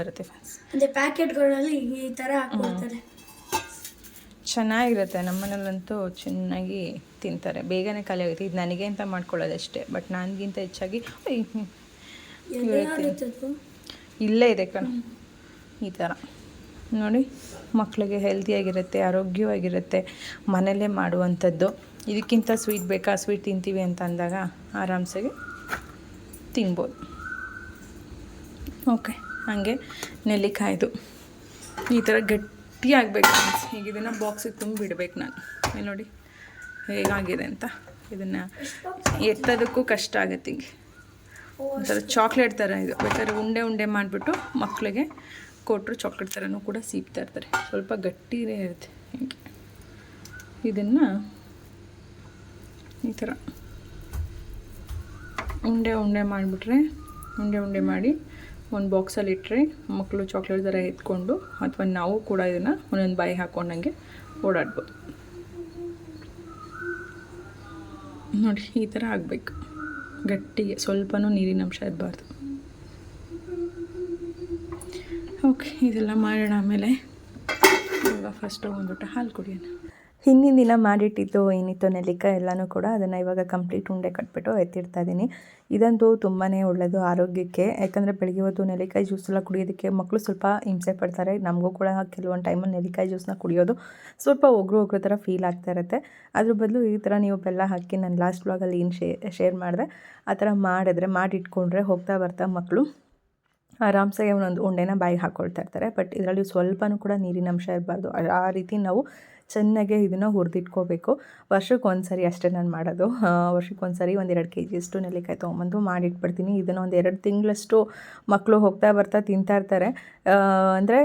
ಬರುತ್ತೆ ಫ್ರೆಂಡ್ಸ್ ಪ್ಯಾಕೆಟ್ಗಳಲ್ಲಿ ಈ ಥರ ಹಾಕ್ಕೊಡ್ತಾರೆ ಚೆನ್ನಾಗಿರುತ್ತೆ. ನಮ್ಮನೇಲಂತೂ ಚೆನ್ನಾಗಿ ತಿಂತಾರೆ. ಬೇಗನೆ ಖಾಲಿ ಆಗುತ್ತೆ. ಇದು ನನಗೆ ಅಂತ ಮಾಡ್ಕೊಳ್ಳೋದಷ್ಟೇ. ಬಟ್ ನನಗಿಂತ ಹೆಚ್ಚಾಗಿ ಇಲ್ಲೇ ಇದೆ ಕಣ. ಈ ಥರ ನೋಡಿ ಮಕ್ಕಳಿಗೆ ಹೆಲ್ದಿಯಾಗಿರುತ್ತೆ ಆರೋಗ್ಯವಾಗಿರುತ್ತೆ ಮನೆಯಲ್ಲೇ ಮಾಡುವಂಥದ್ದು. ಇದಕ್ಕಿಂತ ಸ್ವೀಟ್ ಬೇಕಾ? ಸ್ವೀಟ್ ತಿಂತೀವಿ ಅಂತ ಅಂದಾಗ ಆರಾಮ್ಸಾಗಿ ತಿನ್ಬೋದು. ಓಕೆ ಹಾಗೆ ನೆಲ್ಲಿಕಾಯ್ದು. ಈ ಥರ ಗಟ್ಟಿ ಆಗಬೇಕು ಈಗ ಇದನ್ನು ಬಾಕ್ಸಿಗೆ ತುಂಬಿಡ್ಬೇಕು ನಾನು. ಇಲ್ಲಿ ನೋಡಿ ಹೇಗಾಗಿದೆ ಅಂತ. ಇದನ್ನು ಎತ್ತೋದಕ್ಕೂ ಕಷ್ಟ ಆಗುತ್ತೆ ಈಗ. ಒಂಥರ ಚಾಕ್ಲೇಟ್ ಥರ ಇದು. ಬೇಕಾದ್ರೆ ಉಂಡೆ ಉಂಡೆ ಮಾಡಿಬಿಟ್ಟು ಮಕ್ಕಳಿಗೆ ಕೊಟ್ಟರು ಚಾಕ್ಲೇಟ್ ಥರನೂ ಕೂಡ ಸೀಪ್ತಾ ಇರ್ತಾರೆ. ಸ್ವಲ್ಪ ಗಟ್ಟಿನೇ ಇರುತ್ತೆ ಹೀಗೆ. ಇದನ್ನು ಈ ಥರ ಉಂಡೆ ಉಂಡೆ ಮಾಡಿಬಿಟ್ರೆ ಉಂಡೆ ಉಂಡೆ ಮಾಡಿ ಒಂದು ಬಾಕ್ಸಲ್ಲಿ ಇಟ್ಟರೆ ಮಕ್ಕಳು ಚಾಕ್ಲೇಟ್ ಥರ ಎತ್ಕೊಂಡು ಅಥವಾ ನಾವು ಕೂಡ ಇದನ್ನು ಒಂದೊಂದು ಬಾಯಿ ಹಾಕ್ಕೊಂಡಂಗೆ ಓಡಾಡ್ಬೋದು. ನೋಡಿ, ಈ ಥರ ಆಗಬೇಕು. ಗಟ್ಟಿಗೆ, ಸ್ವಲ್ಪನೂ ನೀರಿನ ಅಂಶ ಇರಬಾರ್ದು. ಓಕೆ ಇದೆಲ್ಲ ಮಾಡೋಣ ಆಮೇಲೆ. ಇವಾಗ ಫಸ್ಟು ಒಂದು ಹಾಲು ಕುಡಿಯೋಣ. ಹಿಂದಿನ ದಿನ ಮಾಡಿಟ್ಟಿದ್ದು ಏನಿತ್ತು ನೆಲ್ಲಿಕಾಯಿ ಎಲ್ಲನೂ ಕೂಡ ಅದನ್ನು ಇವಾಗ ಕಂಪ್ಲೀಟ್ ಉಂಡೆ ಕಟ್ಬಿಟ್ಟು ಎತ್ತಿಡ್ತಾ ಇದ್ದೀನಿ ಇದಂತೂ ತುಂಬಾ ಒಳ್ಳೆಯದು ಆರೋಗ್ಯಕ್ಕೆ. ಯಾಕಂದರೆ ಬೆಳಗ್ಗೆ ಹೊತ್ತು ನೆಲ್ಲಿಕಾಯಿ ಜ್ಯೂಸ್ ಎಲ್ಲ ಕುಡಿಯೋದಕ್ಕೆ ಮಕ್ಕಳು ಸ್ವಲ್ಪ ಹಿಂಸೆ ಪಡ್ತಾರೆ. ನಮಗೂ ಕೂಡ ಕೆಲವೊಂದು ಟೈಮಲ್ಲಿ ನೆಲ್ಲಿಕಾಯಿ ಜ್ಯೂಸ್ನ ಕುಡಿಯೋದು ಸ್ವಲ್ಪ ಒಗ್ರು ಒಗ್ರು ಥರ ಫೀಲ್ ಆಗ್ತಾ ಇರುತ್ತೆ. ಅದ್ರ ಬದಲು ಈ ಥರ ನೀವು ಬೆಲ್ಲ ಹಾಕಿ ನಾನು ಲಾಸ್ಟ್ ಬ್ಲಾಗಲ್ಲಿ ಏನು ಶೇ ಶೇರ್ ಮಾಡಿದೆ, ಆ ಥರ ಮಾಡಿದ್ರೆ, ಮಾಡಿಟ್ಕೊಂಡ್ರೆ ಹೋಗ್ತಾ ಬರ್ತಾ ಮಕ್ಕಳು ಆರಾಮ್ಸಾಗಿ ಒಂದೊಂದು ಉಂಡೆನ ಬಾಯಿಗೆ ಹಾಕ್ಕೊಳ್ತಾ ಇರ್ತಾರೆ. ಬಟ್ ಇದರಲ್ಲಿ ಸ್ವಲ್ಪನೂ ಕೂಡ ನೀರಿನ ಅಂಶ ಇರಬಾರ್ದು ಆ ರೀತಿ ನಾವು ಚೆನ್ನಾಗೆ ಇದನ್ನು ಹುರಿದಿಟ್ಕೋಬೇಕು. ವರ್ಷಕ್ಕೆ ಒಂದು ಸರಿ ಅಷ್ಟೇ ನಾನು ಮಾಡೋದು. ವರ್ಷಕ್ಕೆ ಒಂದು ಸರಿ ಒಂದು ಎರಡು ಕೆ ಜಿಯಷ್ಟು ನೆಲ್ಲಿಕಾಯಿ ತೊಗೊಂಬಂದು ಮಾಡಿಟ್ಬಿಡ್ತೀನಿ. ಇದನ್ನು ಒಂದು ಎರಡು ತಿಂಗಳಷ್ಟು ಮಕ್ಕಳು ಹೋಗ್ತಾ ಬರ್ತಾ ತಿಂತಾ ಇರ್ತಾರೆ. ಅಂದರೆ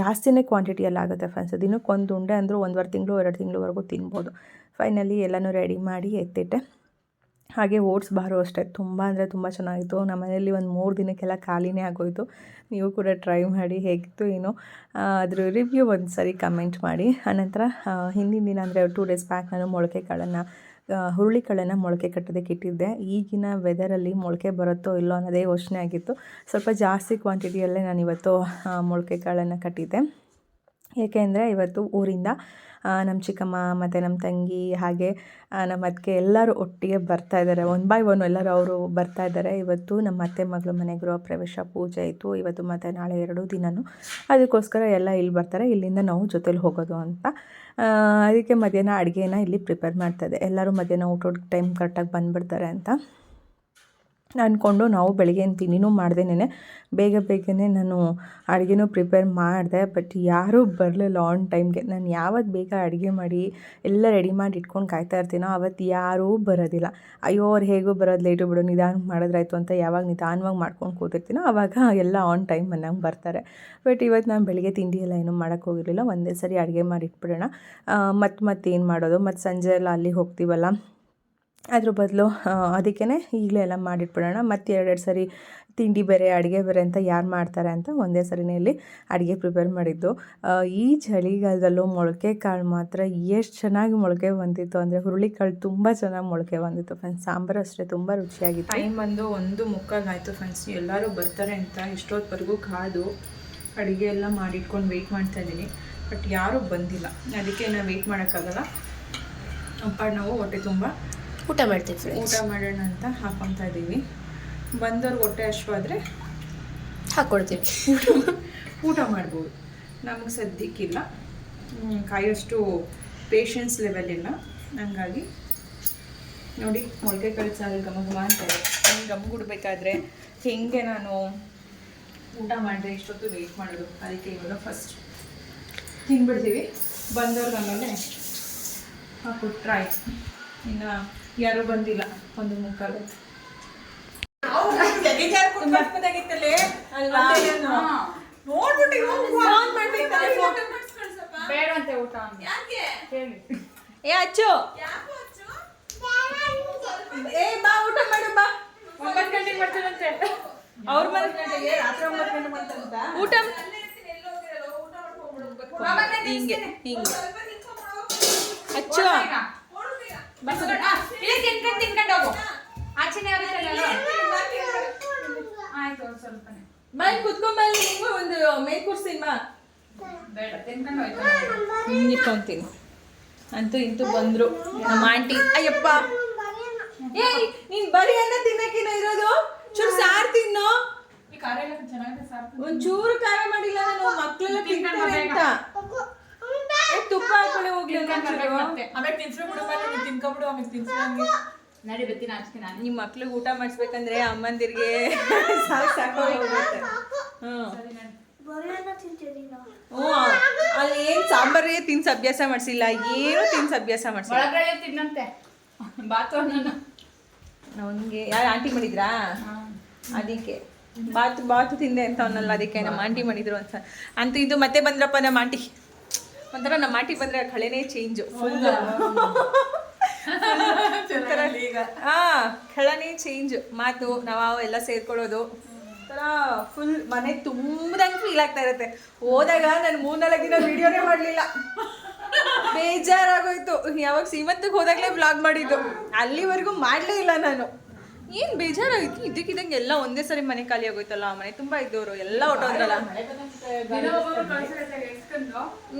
ಜಾಸ್ತಿನೇ ಕ್ವಾಂಟಿಟಿಯಲ್ಲಿ ಆಗುತ್ತೆ ಫ್ರೆಂಡ್ಸ್ ದಿನಕ್ಕೆ ಒಂದು ಉಂಡೆ ಅಂದರೂ ಒಂದುವರೆ ತಿಂಗಳು, ಎರಡು ತಿಂಗಳವರೆಗೂ ತಿನ್ಬೋದು. ಫೈನಲಿ ಎಲ್ಲನೂ ರೆಡಿ ಮಾಡಿ ಎತ್ತಿಟ್ಟೆ. ಹಾಗೆ ಓಟ್ಸ್ ಬಾರು ಅಷ್ಟೇ. ತುಂಬ ಅಂದರೆ ತುಂಬ ಚೆನ್ನಾಗಿತ್ತು. ನಮ್ಮ ಮನೆಯಲ್ಲಿ ಒಂದು ಮೂರು ದಿನಕ್ಕೆಲ್ಲ ಖಾಲಿನೇ ಆಗೋಯಿತು. ನೀವು ಕೂಡ ಟ್ರೈ ಮಾಡಿ ಹೇಗಿತ್ತು ಏನೋ ಅದ್ರ ರಿವ್ಯೂ ಒಂದು ಸರಿ ಕಮೆಂಟ್ ಮಾಡಿ. ಆನಂತರ ಹಿಂದಿನ ದಿನ ಅಂದರೆ ಟೂ ಡೇಸ್ ಬ್ಯಾಕ್ ನಾನು ಮೊಳಕೆ ಕಾಳನ್ನು ಹುರುಳಿಕಾಳನ್ನು ಮೊಳಕೆ ಕಟ್ಟೋದಕ್ಕೆ ಇಟ್ಟಿದ್ದೆ. ಈಗಿನ ವೆದರಲ್ಲಿ ಮೊಳಕೆ ಬರುತ್ತೋ ಇಲ್ಲೋ ಅನ್ನೋದೇ ಯೋಚನೆ ಆಗಿತ್ತು. ಸ್ವಲ್ಪ ಜಾಸ್ತಿ ಕ್ವಾಂಟಿಟಿಯಲ್ಲೇ ನಾನು ಇವತ್ತು ಮೊಳಕೆ ಕಾಳನ್ನು ಕಟ್ಟಿದ್ದೆ. ಏಕೆಂದರೆ ಇವತ್ತು ಊರಿಂದ ನಮ್ಮ ಚಿಕ್ಕಮ್ಮ ಮತ್ತು ನಮ್ಮ ತಂಗಿ ಹಾಗೆ ನಮ್ಮ ಅತ್ತಿಗೆ ಎಲ್ಲರೂ ಒಟ್ಟಿಗೆ ಬರ್ತಾ ಇದ್ದಾರೆ. ಒನ್ ಬೈ ಒನ್ ಎಲ್ಲರೂ ಅವರು ಬರ್ತಾ ಇದ್ದಾರೆ. ಇವತ್ತು ನಮ್ಮ ಅತ್ತೆ ಮಗಳು ಮನೆ ಗೃಹ ಪ್ರವೇಶ ಪೂಜೆ ಇತ್ತು ಇವತ್ತು ಮತ್ತು ನಾಳೆ ಎರಡೂ ದಿನವೂ ಅದಕ್ಕೋಸ್ಕರ ಎಲ್ಲ ಇಲ್ಲಿ ಬರ್ತಾರೆ. ಇಲ್ಲಿಂದ ನಾವು ಜೊತೇಲಿ ಹೋಗೋದು ಅಂತ. ಅದಕ್ಕೆ ಮಧ್ಯಾಹ್ನ ಅಡುಗೆನ ಇಲ್ಲಿ ಪ್ರಿಪೇರ್ ಮಾಡ್ತಾಯಿದ್ದೆ ಎಲ್ಲರೂ ಮಧ್ಯಾಹ್ನ ಊಟದ ಟೈಮ್ ಕರೆಕ್ಟಾಗಿ ಬಂದುಬಿಡ್ತಾರೆ ಅಂತ. ಅಂದ್ಕೊಂಡು ನಾವು ಬೆಳಿಗ್ಗೆ ತಿಂಡಿನೂ ಮಾಡ್ದೇನೆ ಬೇಗ ಬೇಗನೆ ನಾನು ಅಡುಗೆನೂ ಪ್ರಿಪೇರ್ ಮಾಡಿದೆ ಬಟ್ ಯಾರೂ ಬರಲಿಲ್ಲ ಆನ್ ಟೈಮ್ಗೆ ನಾನು ಯಾವತ್ತು ಬೇಗ ಅಡುಗೆ ಮಾಡಿ, ಎಲ್ಲ ರೆಡಿ ಮಾಡಿ ಇಟ್ಕೊಂಡು ಕಾಯ್ತಾ ಇರ್ತೀನೋ ಅವತ್ತು ಯಾರೂ ಬರೋದಿಲ್ಲ. ಅಯ್ಯೋ, ಅವ್ರು ಹೇಗೂ ಬರೋದು ಲೇಟು ಬಿಡು ನಿಧಾನಕ್ಕೆ ಮಾಡಿದ್ರಾಯ್ತು ಅಂತ ಯಾವಾಗ ನಿಧಾನವಾಗಿ ಮಾಡ್ಕೊಂಡು ಕೂತಿರ್ತೀನೋ ಆವಾಗ ಎಲ್ಲ ಆನ್ ಟೈಮ್ ಅನ್ನಂಗೆ ಬರ್ತಾರೆ. ಬಟ್ ಇವತ್ತು ನಾನು ಬೆಳಗ್ಗೆ ತಿಂಡಿ ಎಲ್ಲ ಏನೂ ಹೋಗಿರಲಿಲ್ಲ. ಒಂದೇ ಸರಿ ಅಡುಗೆ ಮಾಡಿ ಇಟ್ಬಿಡೋಣ. ಮತ್ತು ಮತ್ತೆ ಏನು ಮಾಡೋದು? ಮತ್ತು ಸಂಜೆ ಎಲ್ಲ ಅಲ್ಲಿಗೆ ಹೋಗ್ತೀವಲ್ಲ? ಅದ್ರ ಬದಲು ಅದಕ್ಕೇ ಈಗಲೇ ಎಲ್ಲ ಮಾಡಿಟ್ಬಿಡೋಣ. ಮತ್ತು ಎರಡೆರಡು ಸರಿ ತಿಂಡಿ ಬೇರೆ, ಅಡುಗೆ ಬೇರೆ ಅಂತ ಯಾರು ಮಾಡ್ತಾರೆ ಅಂತ ಒಂದೇ ಸರಿನೇ ಇಲ್ಲಿ ಅಡುಗೆ ಪ್ರಿಪೇರ್ ಮಾಡಿದ್ದು. ಈ ಚಳಿಗಾಲದಲ್ಲೂ ಮೊಳಕೆ ಕಾಳು ಮಾತ್ರ ಎಷ್ಟು ಚೆನ್ನಾಗಿ ಮೊಳಕೆ ಬಂದಿತ್ತು ಅಂದರೆ ಹುರುಳಿಕಾಳು ತುಂಬ ಚೆನ್ನಾಗಿ ಮೊಳಕೆ ಬಂದಿತ್ತು ಫ್ರೆಂಡ್ಸ್ ಸಾಂಬಾರು ಅಷ್ಟೇ ತುಂಬ ರುಚಿಯಾಗಿತ್ತು. ಟೈಮ್ ಬಂದು ಒಂದು ಮುಕ್ಕಾಗಾಯಿತು ಫ್ರೆಂಡ್ಸ್ ಎಲ್ಲರೂ ಬರ್ತಾರೆ ಅಂತ ಇಷ್ಟೊತ್ತವರೆಗೂ ಕಾದು ಅಡುಗೆ ಎಲ್ಲ ಮಾಡಿಟ್ಕೊಂಡು ವೆಯ್ಟ್ ಮಾಡ್ತಾ ಇದ್ದೀನಿ. ಬಟ್ ಯಾರೂ ಬಂದಿಲ್ಲ. ಅದಕ್ಕೆ ನಾವು ವೆಯ್ಟ್ ಮಾಡೋಕ್ಕಾಗಲ್ಲ. ಅಪ್ಪ, ನಾವು ಹೊಟ್ಟೆ ತುಂಬ ಊಟ ಮಾಡ್ತೀವಿ ಫ್ರೆಂಡ್ಸ್ ಊಟ ಮಾಡೋಣ ಅಂತ ಹಾಕೊತಾ ಇದ್ದೀವಿ. ಬಂದವ್ರಿಗೆ ಹೊಟ್ಟೆ ಹಶ್ವಾದ್ರೆ ಹಾಕ್ಕೊಡ್ತೀವಿ ಊಟ ಊಟ ಮಾಡ್ಬೋದು. ನಮಗೆ ಸದ್ಯಕ್ಕಿಲ್ಲ. ಕಾಯೋಷ್ಟು ಪೇಷನ್ಸ್ ಲೆವೆಲ್ ಇಲ್ಲ. ಹಂಗಾಗಿ ನೋಡಿ ಮೊಳಕೆ ಕಾಳು ಸಾರು ಘಮ ಘಮ ಅಂತ ಇದೆ. ಹಿಂಗೆ ಗಮ್ಗುಡ್ಬೇಕಾದ್ರೆ ಹೆಂಗೆ ನಾನು ಊಟ ಮಾಡಿದೆ ಇಷ್ಟೊತ್ತು ವೆಯ್ಟ್ ಮಾಡೋದು. ಅದಕ್ಕೆ ಇವಾಗ ಫಸ್ಟ್ ತಿನ್ಬಿಡ್ತೀವಿ. ಬಂದವ್ರಿಗೆ ಆಮೇಲೆ ಹಾಕ್ಬಿಟ್ರೆ ಆಯ್ತು ಇನ್ನು ಯಾರೂ ಬಂದಿಲ್ಲ. ಒಂದು ಮುಕ್ಕಾಲು ಬೇಡಂತೆ ಊಟ ಏ ಅಚ್ಚು. ಏ ಬಾ ಊಟ ಮಾಡು ಬಾ. ಒಂಬತ್ತು ಗಂಟೆಗೆ ಬರ್ತೀನಂತೆ ಅವ್ರ ಮನೆ ಊಟ ಹಿಂಗೆ ಹಿಂಗೆ. ಅಚ್ಚು. ಬಸ್ ಇಲ್ಲ ತಿನ್ಕೊಂಡು ತಿನ್ಕೊಂಡು ಹೋಗು. ಆಚೆನೆ ಆಗುತ್ತಲ್ಲ ಆಯ್ತು ಒಂದ್ ಸ್ವಲ್ಪನೇ. ಕುತ್ಕೊಂಬಲ್ಲಿ ನಿಂಗೂ ಒಂದು ಬೇಡ ತಿನ್ಕೊಂಡು ಹೋಯ್ತು. ನಿಂತ್ಕೊಂತೀನಿ ಅಂತೂ ಇಂತೂ ಬಂದ್ರು. ನಮ್ಮ ಆಂಟಿ ಅಯ್ಯಪ್ಪ. ಏಯ್ ನೀನ್ ಬರೀ ಅನ್ನ ತಿನ್ನಕ್ಕಿನ ಇರೋದು? ಚೂರು ಸಾರ್ ತಿನ್ನು. ಒಂಚೂರು ಖಾರ ಮಾಡಿಲ್ಲ ನಾನು ಮಕ್ಕಳೆಲ್ಲ ತಿಂತಾರೆ ಅಂತ. ತುಪ್ಪ ಹಾಕೊಳ್ಳಿ ಹೋಗ್ಲಿ. ಆಮೇಲೆ ತಿನ್ಸ್ಬಿಡು ನೀನು ತಿನ್ಕೊಬಿಡು ಆಮೇಲೆ ತಿನ್ಸ್ಕೊಂಡಿ ನಡಿ ಬತ್ತೀನಿ ಹಚ್ತೀನಿ ನಾನು. ನಿಮ್ಮ ಮಕ್ಳಿಗೆ ಊಟ ಮಾಡಿಸ್ಬೇಕಂದ್ರೆ ಅಮ್ಮಂದಿರ್ಗೆ ಸಾಕು. ಸಾಕು ಹೋಗುತ್ತೆ ಹ್ಞೂ. ಅಲ್ಲಿ ಏನ್ ಸಾಂಬಾರ್ ತಿನ್ಸ್ ಅಭ್ಯಾಸ ಮಾಡಿಸಿಲ್ಲ. ಏನು ತಿನ್ಸ್ ಅಭ್ಯಾಸ ಮಾಡಿಸಿಲ್ಲ. ತಿನ್ನಂತೆ. ಬಾತು ಅವನಿಗೆ ಯಾರು ಆಂಟಿ ಮಾಡಿದ್ರಾ? ಅದಕ್ಕೆ. ಬಾತು ಬಾತು ತಿಂದೆ ಅಂತ ಅವನಲ್ಲ ಅದಕ್ಕೆ ನಮ್ಮ ಆಂಟಿ ಮಾಡಿದ್ರು ಅಂತ. ಅಂತ ಇದು ಮತ್ತೆ ಬಂದ್ರಪ್ಪ ನಮ್ಮ ಆಂಟಿ. ಒಂಥರ ನಮ್ಮ ಮಾಟಿಗೆ ಬಂದ್ರೆ ಕಳೆನೇ ಚೇಂಜು ಫುಲ್ ಹಾ ಖಳನೇ ಚೇಂಜ್ ಮಾತು ನಾವು ಎಲ್ಲ ಸೇರ್ಕೊಳ್ಳೋದು. ಒಂಥರ ಫುಲ್ ಮನೆ ತುಂಬದಂಗೆ ಫೀಲ್ ಆಗ್ತಾ ಇರುತ್ತೆ. ಹೋದಾಗ ನಾನು ಮೂರ್ನಾಲ್ಕು ದಿನ ವಿಡಿಯೋನೇ ಮಾಡಲಿಲ್ಲ. ಬೇಜಾರಾಗೋಯ್ತು. ಯಾವಾಗ ಸೀಮಂತಕ್ಕೆ ಹೋದಾಗಲೇ ಬ್ಲಾಗ್ ಮಾಡಿದ್ದು. ಅಲ್ಲಿವರೆಗೂ ಮಾಡಲೇ ಇಲ್ಲ ನಾನು. ಏನು ಬೇಜಾರಾಗಿತ್ತು? ಇದಕ್ಕಿದಂಗೆ ಎಲ್ಲ ಒಂದೇ ಸರಿ ಮನೆ ಖಾಲಿ ಆಗೋಯ್ತಲ್ಲ ಮನೆ ತುಂಬಾ ಇದ್ದವರು ಎಲ್ಲ ಹೊಟ್ಟೋದ್ರಲ್ಲ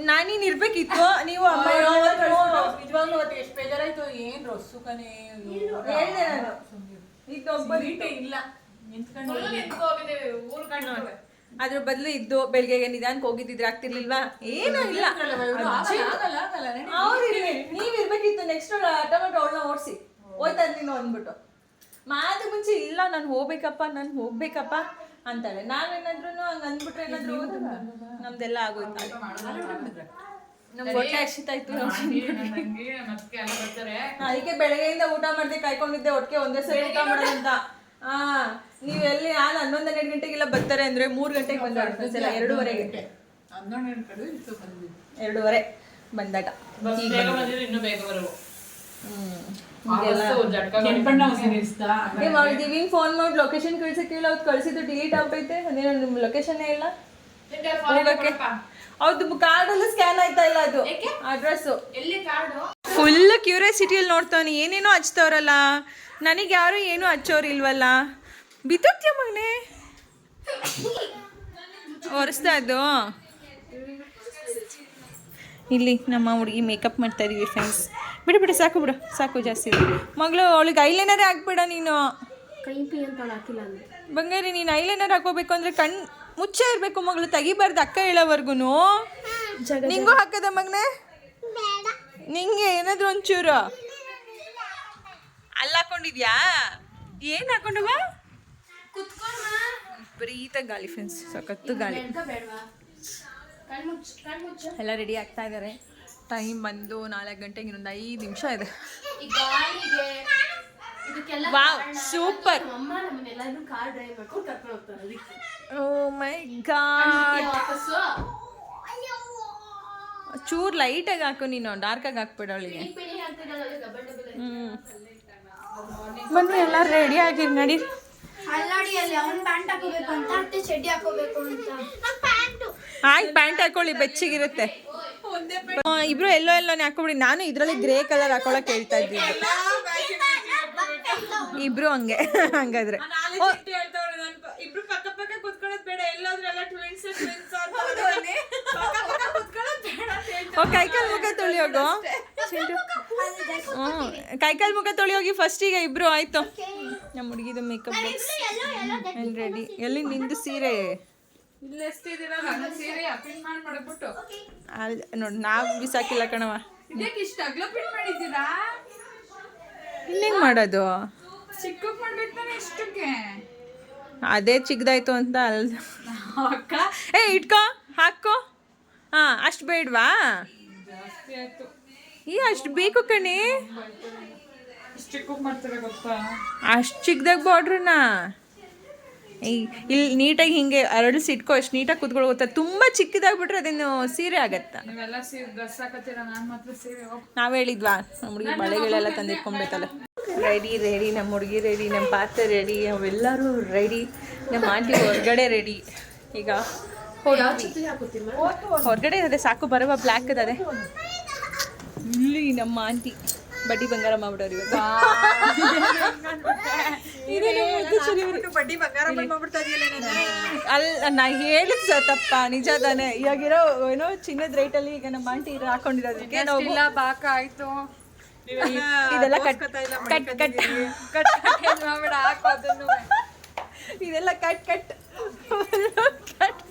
ನಾನೀನ್ ಇರ್ಬೇಕಿತ್ತು ನೀವು ಅಮ್ಮ ನಿಜವಾಗ್ಲೂ ಅವತ್ತು ಎಷ್ಟು ಬೇಜಾರಾಯ್ತು ಏನ್ ರೊಸ್ಸು ಇಲ್ಲ ಅದ್ರ ಬದಲು ಇದ್ದು ಬೆಳಿಗ್ಗೆ ನಿಧಾನಕ್ಕೆ ಹೋಗಿದ್ದಿದ್ರೆ ಆಗ್ತಿರ್ಲಿಲ್ವಾ? ಏನೂ ಇಲ್ಲ. ಆಗಲ್ಲ ಆಗಲ್ಲ ನಡಿ. ನೀವ್ ಇರ್ಬೇಕಿತ್ತು ನೆಕ್ಸ್ಟ್ ಟೊಮೆಟೊ ಅವಳನ್ನ ಓಡಿಸಿ. ಹೋಯ್ತಾ ನೀನು ಅಂದ್ಬಿಟ್ಟು. ಮಾತು ಮುಂಚೆ ಇಲ್ಲ ನಾನು ಹೋಗ್ಬೇಕಪ್ಪ ನಾನು ಹೋಗ್ಬೇಕಪ್ಪ ಅಂತಾಳೆ ನಾವೇನಾದ್ರೂ ಹಂಗ ಅಂದ್ಬಿಟ್ರೆ ಏನಾದ್ರು ನಮ್ದೆಲ್ಲ ಆಗೋಯ್ತು. ಹೊಟ್ಟೆ ಹಸಿತಾಯ್ತು ಅದಕ್ಕೆ ಬೆಳಗ್ಗೆಯಿಂದ ಊಟ ಮಾಡ್ದೆ ಕಾಯ್ಕೊಂಡಿದ್ದೆ ಒಟ್ಟಿಗೆ ಒಂದೇ ಸರಿ ಊಟ ಮಾಡೋದಂತ ಹಾ ನೀವ್ ಎಲ್ಲಿ ನಾನು ಹನ್ನೊಂದು ಹನ್ನೆರಡು ಗಂಟೆಗೆಲ್ಲ ಬರ್ತಾರೆ ಅಂದ್ರೆ ಮೂರ್ ಗಂಟೆಗೆ ಬಂದ ಸಲ ಎರಡೂವರೆಗೆ. ಎರಡೂವರೆ ಬಂದಾಗ. ಬಸ್ ದಿವಿನ್ ಫೋನ್ ಮಾಡಿ ಲೊಕೇಶನ್ ಕಳ್ಸಕ್ಕೆ ಹೇಳಿ ಅವ್ರು ಕಳ್ಸಿದ್ದು ಡಿಲೀಟ್ ಆಗ್ತೈತೆ ಅದೇನೋ ನಿಮ್ಮ ಲೊಕೇಶನ್ ಇಲ್ಲ? ಹೋಗಕ್ಕೆ ಕಾರ್ಡ್ ಕಾರ್ಡಲ್ಲೂ ಸ್ಕ್ಯಾನ್ ಆಯ್ತಾ ಇಲ್ಲ ಅದು? ಅಡ್ರೆಸ್ ಎಲ್ಲಿ ಕಾರ್ಡು ಫುಲ್ ಕ್ಯೂರಿಯಾಸಿಟಿಯಲ್ಲಿ ನೋಡ್ತಾನೆ ಏನೇನೋ ಹಚ್ತವ್ರಲ್ಲ? ನನಗೆ ಯಾರು ಏನೂ ಹಚ್ಚೋರಿಲ್ವಲ್ಲ? ಬಿತ್ತೋಗ್ತೀಯ ಮಗನೆ? ಒರೆಸ್ತಾ ಇದ್ದು? ಇಲ್ಲಿ ನಮ್ಮ ಹುಡುಗಿ ಮೇಕಪ್ ಮಾಡ್ತಾ ಇದೀವಿ ಫ್ರೆಂಡ್ಸ್ ಬಿಡು ಬಿಡು ಸಾಕು ಬಿಡು ಸಾಕು ಜಾಸ್ತಿ. ಮಗಳು ಅವಳಿಗೆ ಐಲೈನರೇ ಹಾಕ್ಬೇಡ ನೀನು. ಬಂಗಾರಿ ನೀನು ಐಲೈನರ್ ಹಾಕೋಬೇಕು ಅಂದ್ರೆ ಕಣ್ ಮುಚ್ಚೆ ಇರಬೇಕು ಮಗಳು ತೆಗಿಬಾರ್ದು ಅಕ್ಕ ಹೇಳೋವರೆಗೂ ನಿಂಗೂ ಹಾಕದ ಮಗನೇ? ನಿಂಗೆ ಏನಾದ್ರು ಒಂಚೂರು. ಅಲ್ಲಿ ಹಾಕೊಂಡಿದ್ಯಾ? ಏನು ಹಾಕೊಂಡವ ವಿಪರೀತ ಗಾಳಿ ಫ್ರೆಂಡ್ಸ್ ಸಖತ್ತು ಗಾಳಿ. ಎಲ್ಲ ರೆಡಿ ಆಗ್ತಾ ಇದ್ದಾರೆ ಟೈಮ್ ಬಂದು ನಾಲ್ಕು ಗಂಟೆಗೆ ಇನ್ನೊಂದು ಐದು ನಿಮಿಷ ಇದೆ. Wow super. Oh my god. ಚೂರ್ ಲೈಟಾಗಿ ಹಾಕು ನೀನು ಡಾರ್ಕಾಗಿ ಹಾಕ್ಬೇಡ ಅವಳಿಗೆ. ಬನ್ನಿ ಎಲ್ಲ ರೆಡಿ ಆಗಿರಿ ನಡಿ. ಆಯ್ತು ಪ್ಯಾಂಟ್ ಹಾಕೊಳ್ಳಿ ಬೆಚ್ಚಿಗಿರುತ್ತೆ. ಇಬ್ರು ಎಲ್ಲೋ ಎಲ್ಲೋನೆ ಹಾಕೊಬಿಡಿ. ನಾನು ಇದ್ರಲ್ಲಿ ಗ್ರೇ ಕಲರ್ ಹಾಕೊಳಕ್ ಹೇಳ್ತಾ ಇದ್ದೀನಿ. ಇಬ್ರು ಹಂಗೆ ಹಂಗಾದ್ರೆ. ಕೈಕಾಲ್ ಮುಖ ತೊಳಿ ಹೋಗು ಹ್ಞೂ ಕೈಕಾಲ್ ಮುಖ ತೊಳಿಯೋಗಿ ಫಸ್ಟ್ ಈಗ ಇಬ್ರು ಆಯ್ತು. ನಮ್ಮ ಹುಡುಗಿದು ಮೇಕಪ್ ಬಾಕ್ಸ್ ರೆಡಿ ಎಲ್ಲಿ ನಿಂದು ಸೀರೆ? ಅಲ್ಲಿ ನೋಡಿ ನಾವು ಬಿಸಾಕಿಲ್ಲ ಕಣವ ಇನ್ನೇನು ಮಾಡೋದು? ಅದೇ ಚಿಕ್ಕದಾಯ್ತು ಅಂತ ಅಲ್. ಅಕ್ಕ. ಏ ಇಟ್ಕೋ ಹಾಕೋ ಹಾಂ ಅಷ್ಟು ಬೇಡವಾ? ಈ ಅಷ್ಟು ಬೇಕು ಕಣಿ. ಅಷ್ಟು ಚಿಕ್ಕದಾಗ ಬಾರ್ಡ್ರನ್ನ ಈ ಇಲ್ಲಿ ನೀಟಾಗಿ ಹಿಂಗೆ ಅರಳಿಸಿ ಇಟ್ಕೋ ಅಷ್ಟು ನೀಟಾಗಿ ಕೂತ್ಕೊಳ್ಳೋ ಗೊತ್ತಾ ತುಂಬ ಚಿಕ್ಕದಾಗ್ಬಿಟ್ರೆ ಅದೇನು ಸೀರೆ ಆಗತ್ತಾ? ನೀವೆಲ್ಲ ಸೀರೆ ಡ್ರೆಸ್ ಹಾಕತ್ತೀರ? ನಾನು ಮಾತ್ರ ಸೀರೆ ಹೋಗ್ ನಾವು ಹೇಳಿದ್ವಾ? ನಮ್ಮ ಹುಡುಗಿ ಬಳೆಗಳೆಲ್ಲ ತಂದಿಟ್ಕೊಂಡ್ಬೇಕಲ್ಲ ರೆಡಿ ರೆಡಿ ನಮ್ಮ ಹುಡುಗಿ ರೆಡಿ ನಮ್ಮ ಪಾತ್ರೆ ರೆಡಿ ಅವೆಲ್ಲರೂ ರೆಡಿ ನಮ್ಮ ಆಂಟಿ ಹೊರಗಡೆ ರೆಡಿ ಈಗ. ಹೊರಗಡೆ ಅದೇ ಸಾಕು ಬರುವ ಬ್ಲ್ಯಾಕ್ ಅದೇ. ಇಲ್ಲಿ ನಮ್ಮ ಆಂಟಿ ಬಡ್ಡಿ ಬಂಗಾರ ಮಾಡ್ಬಿಡೋರು ಇವತ್ತು. ಬಡ್ಡಿ ಬಂಗಾರ ಅಲ್ಲ ನಾ ಹೇಳಿದ್ ತಪ್ಪ ನಿಜ ತಾನೆ. ಇವಾಗಿರೋ ಏನೋ ಚಿನ್ನದ ಅಲ್ಲಿ ಈಗ ನಮ್ಮ ಆಂಟಿ ಹಾಕೊಂಡಿರೋದಕ್ಕೆ ನಾವು ಬಾಕ ಆಯ್ತು. ಇದೆಲ್ಲ ಕಟ್ ಕಟ್ ಕಟ್ ಕಟ್ ಇದೆಲ್ಲ ಕಟ್ ಕಟ್. ಕಟ್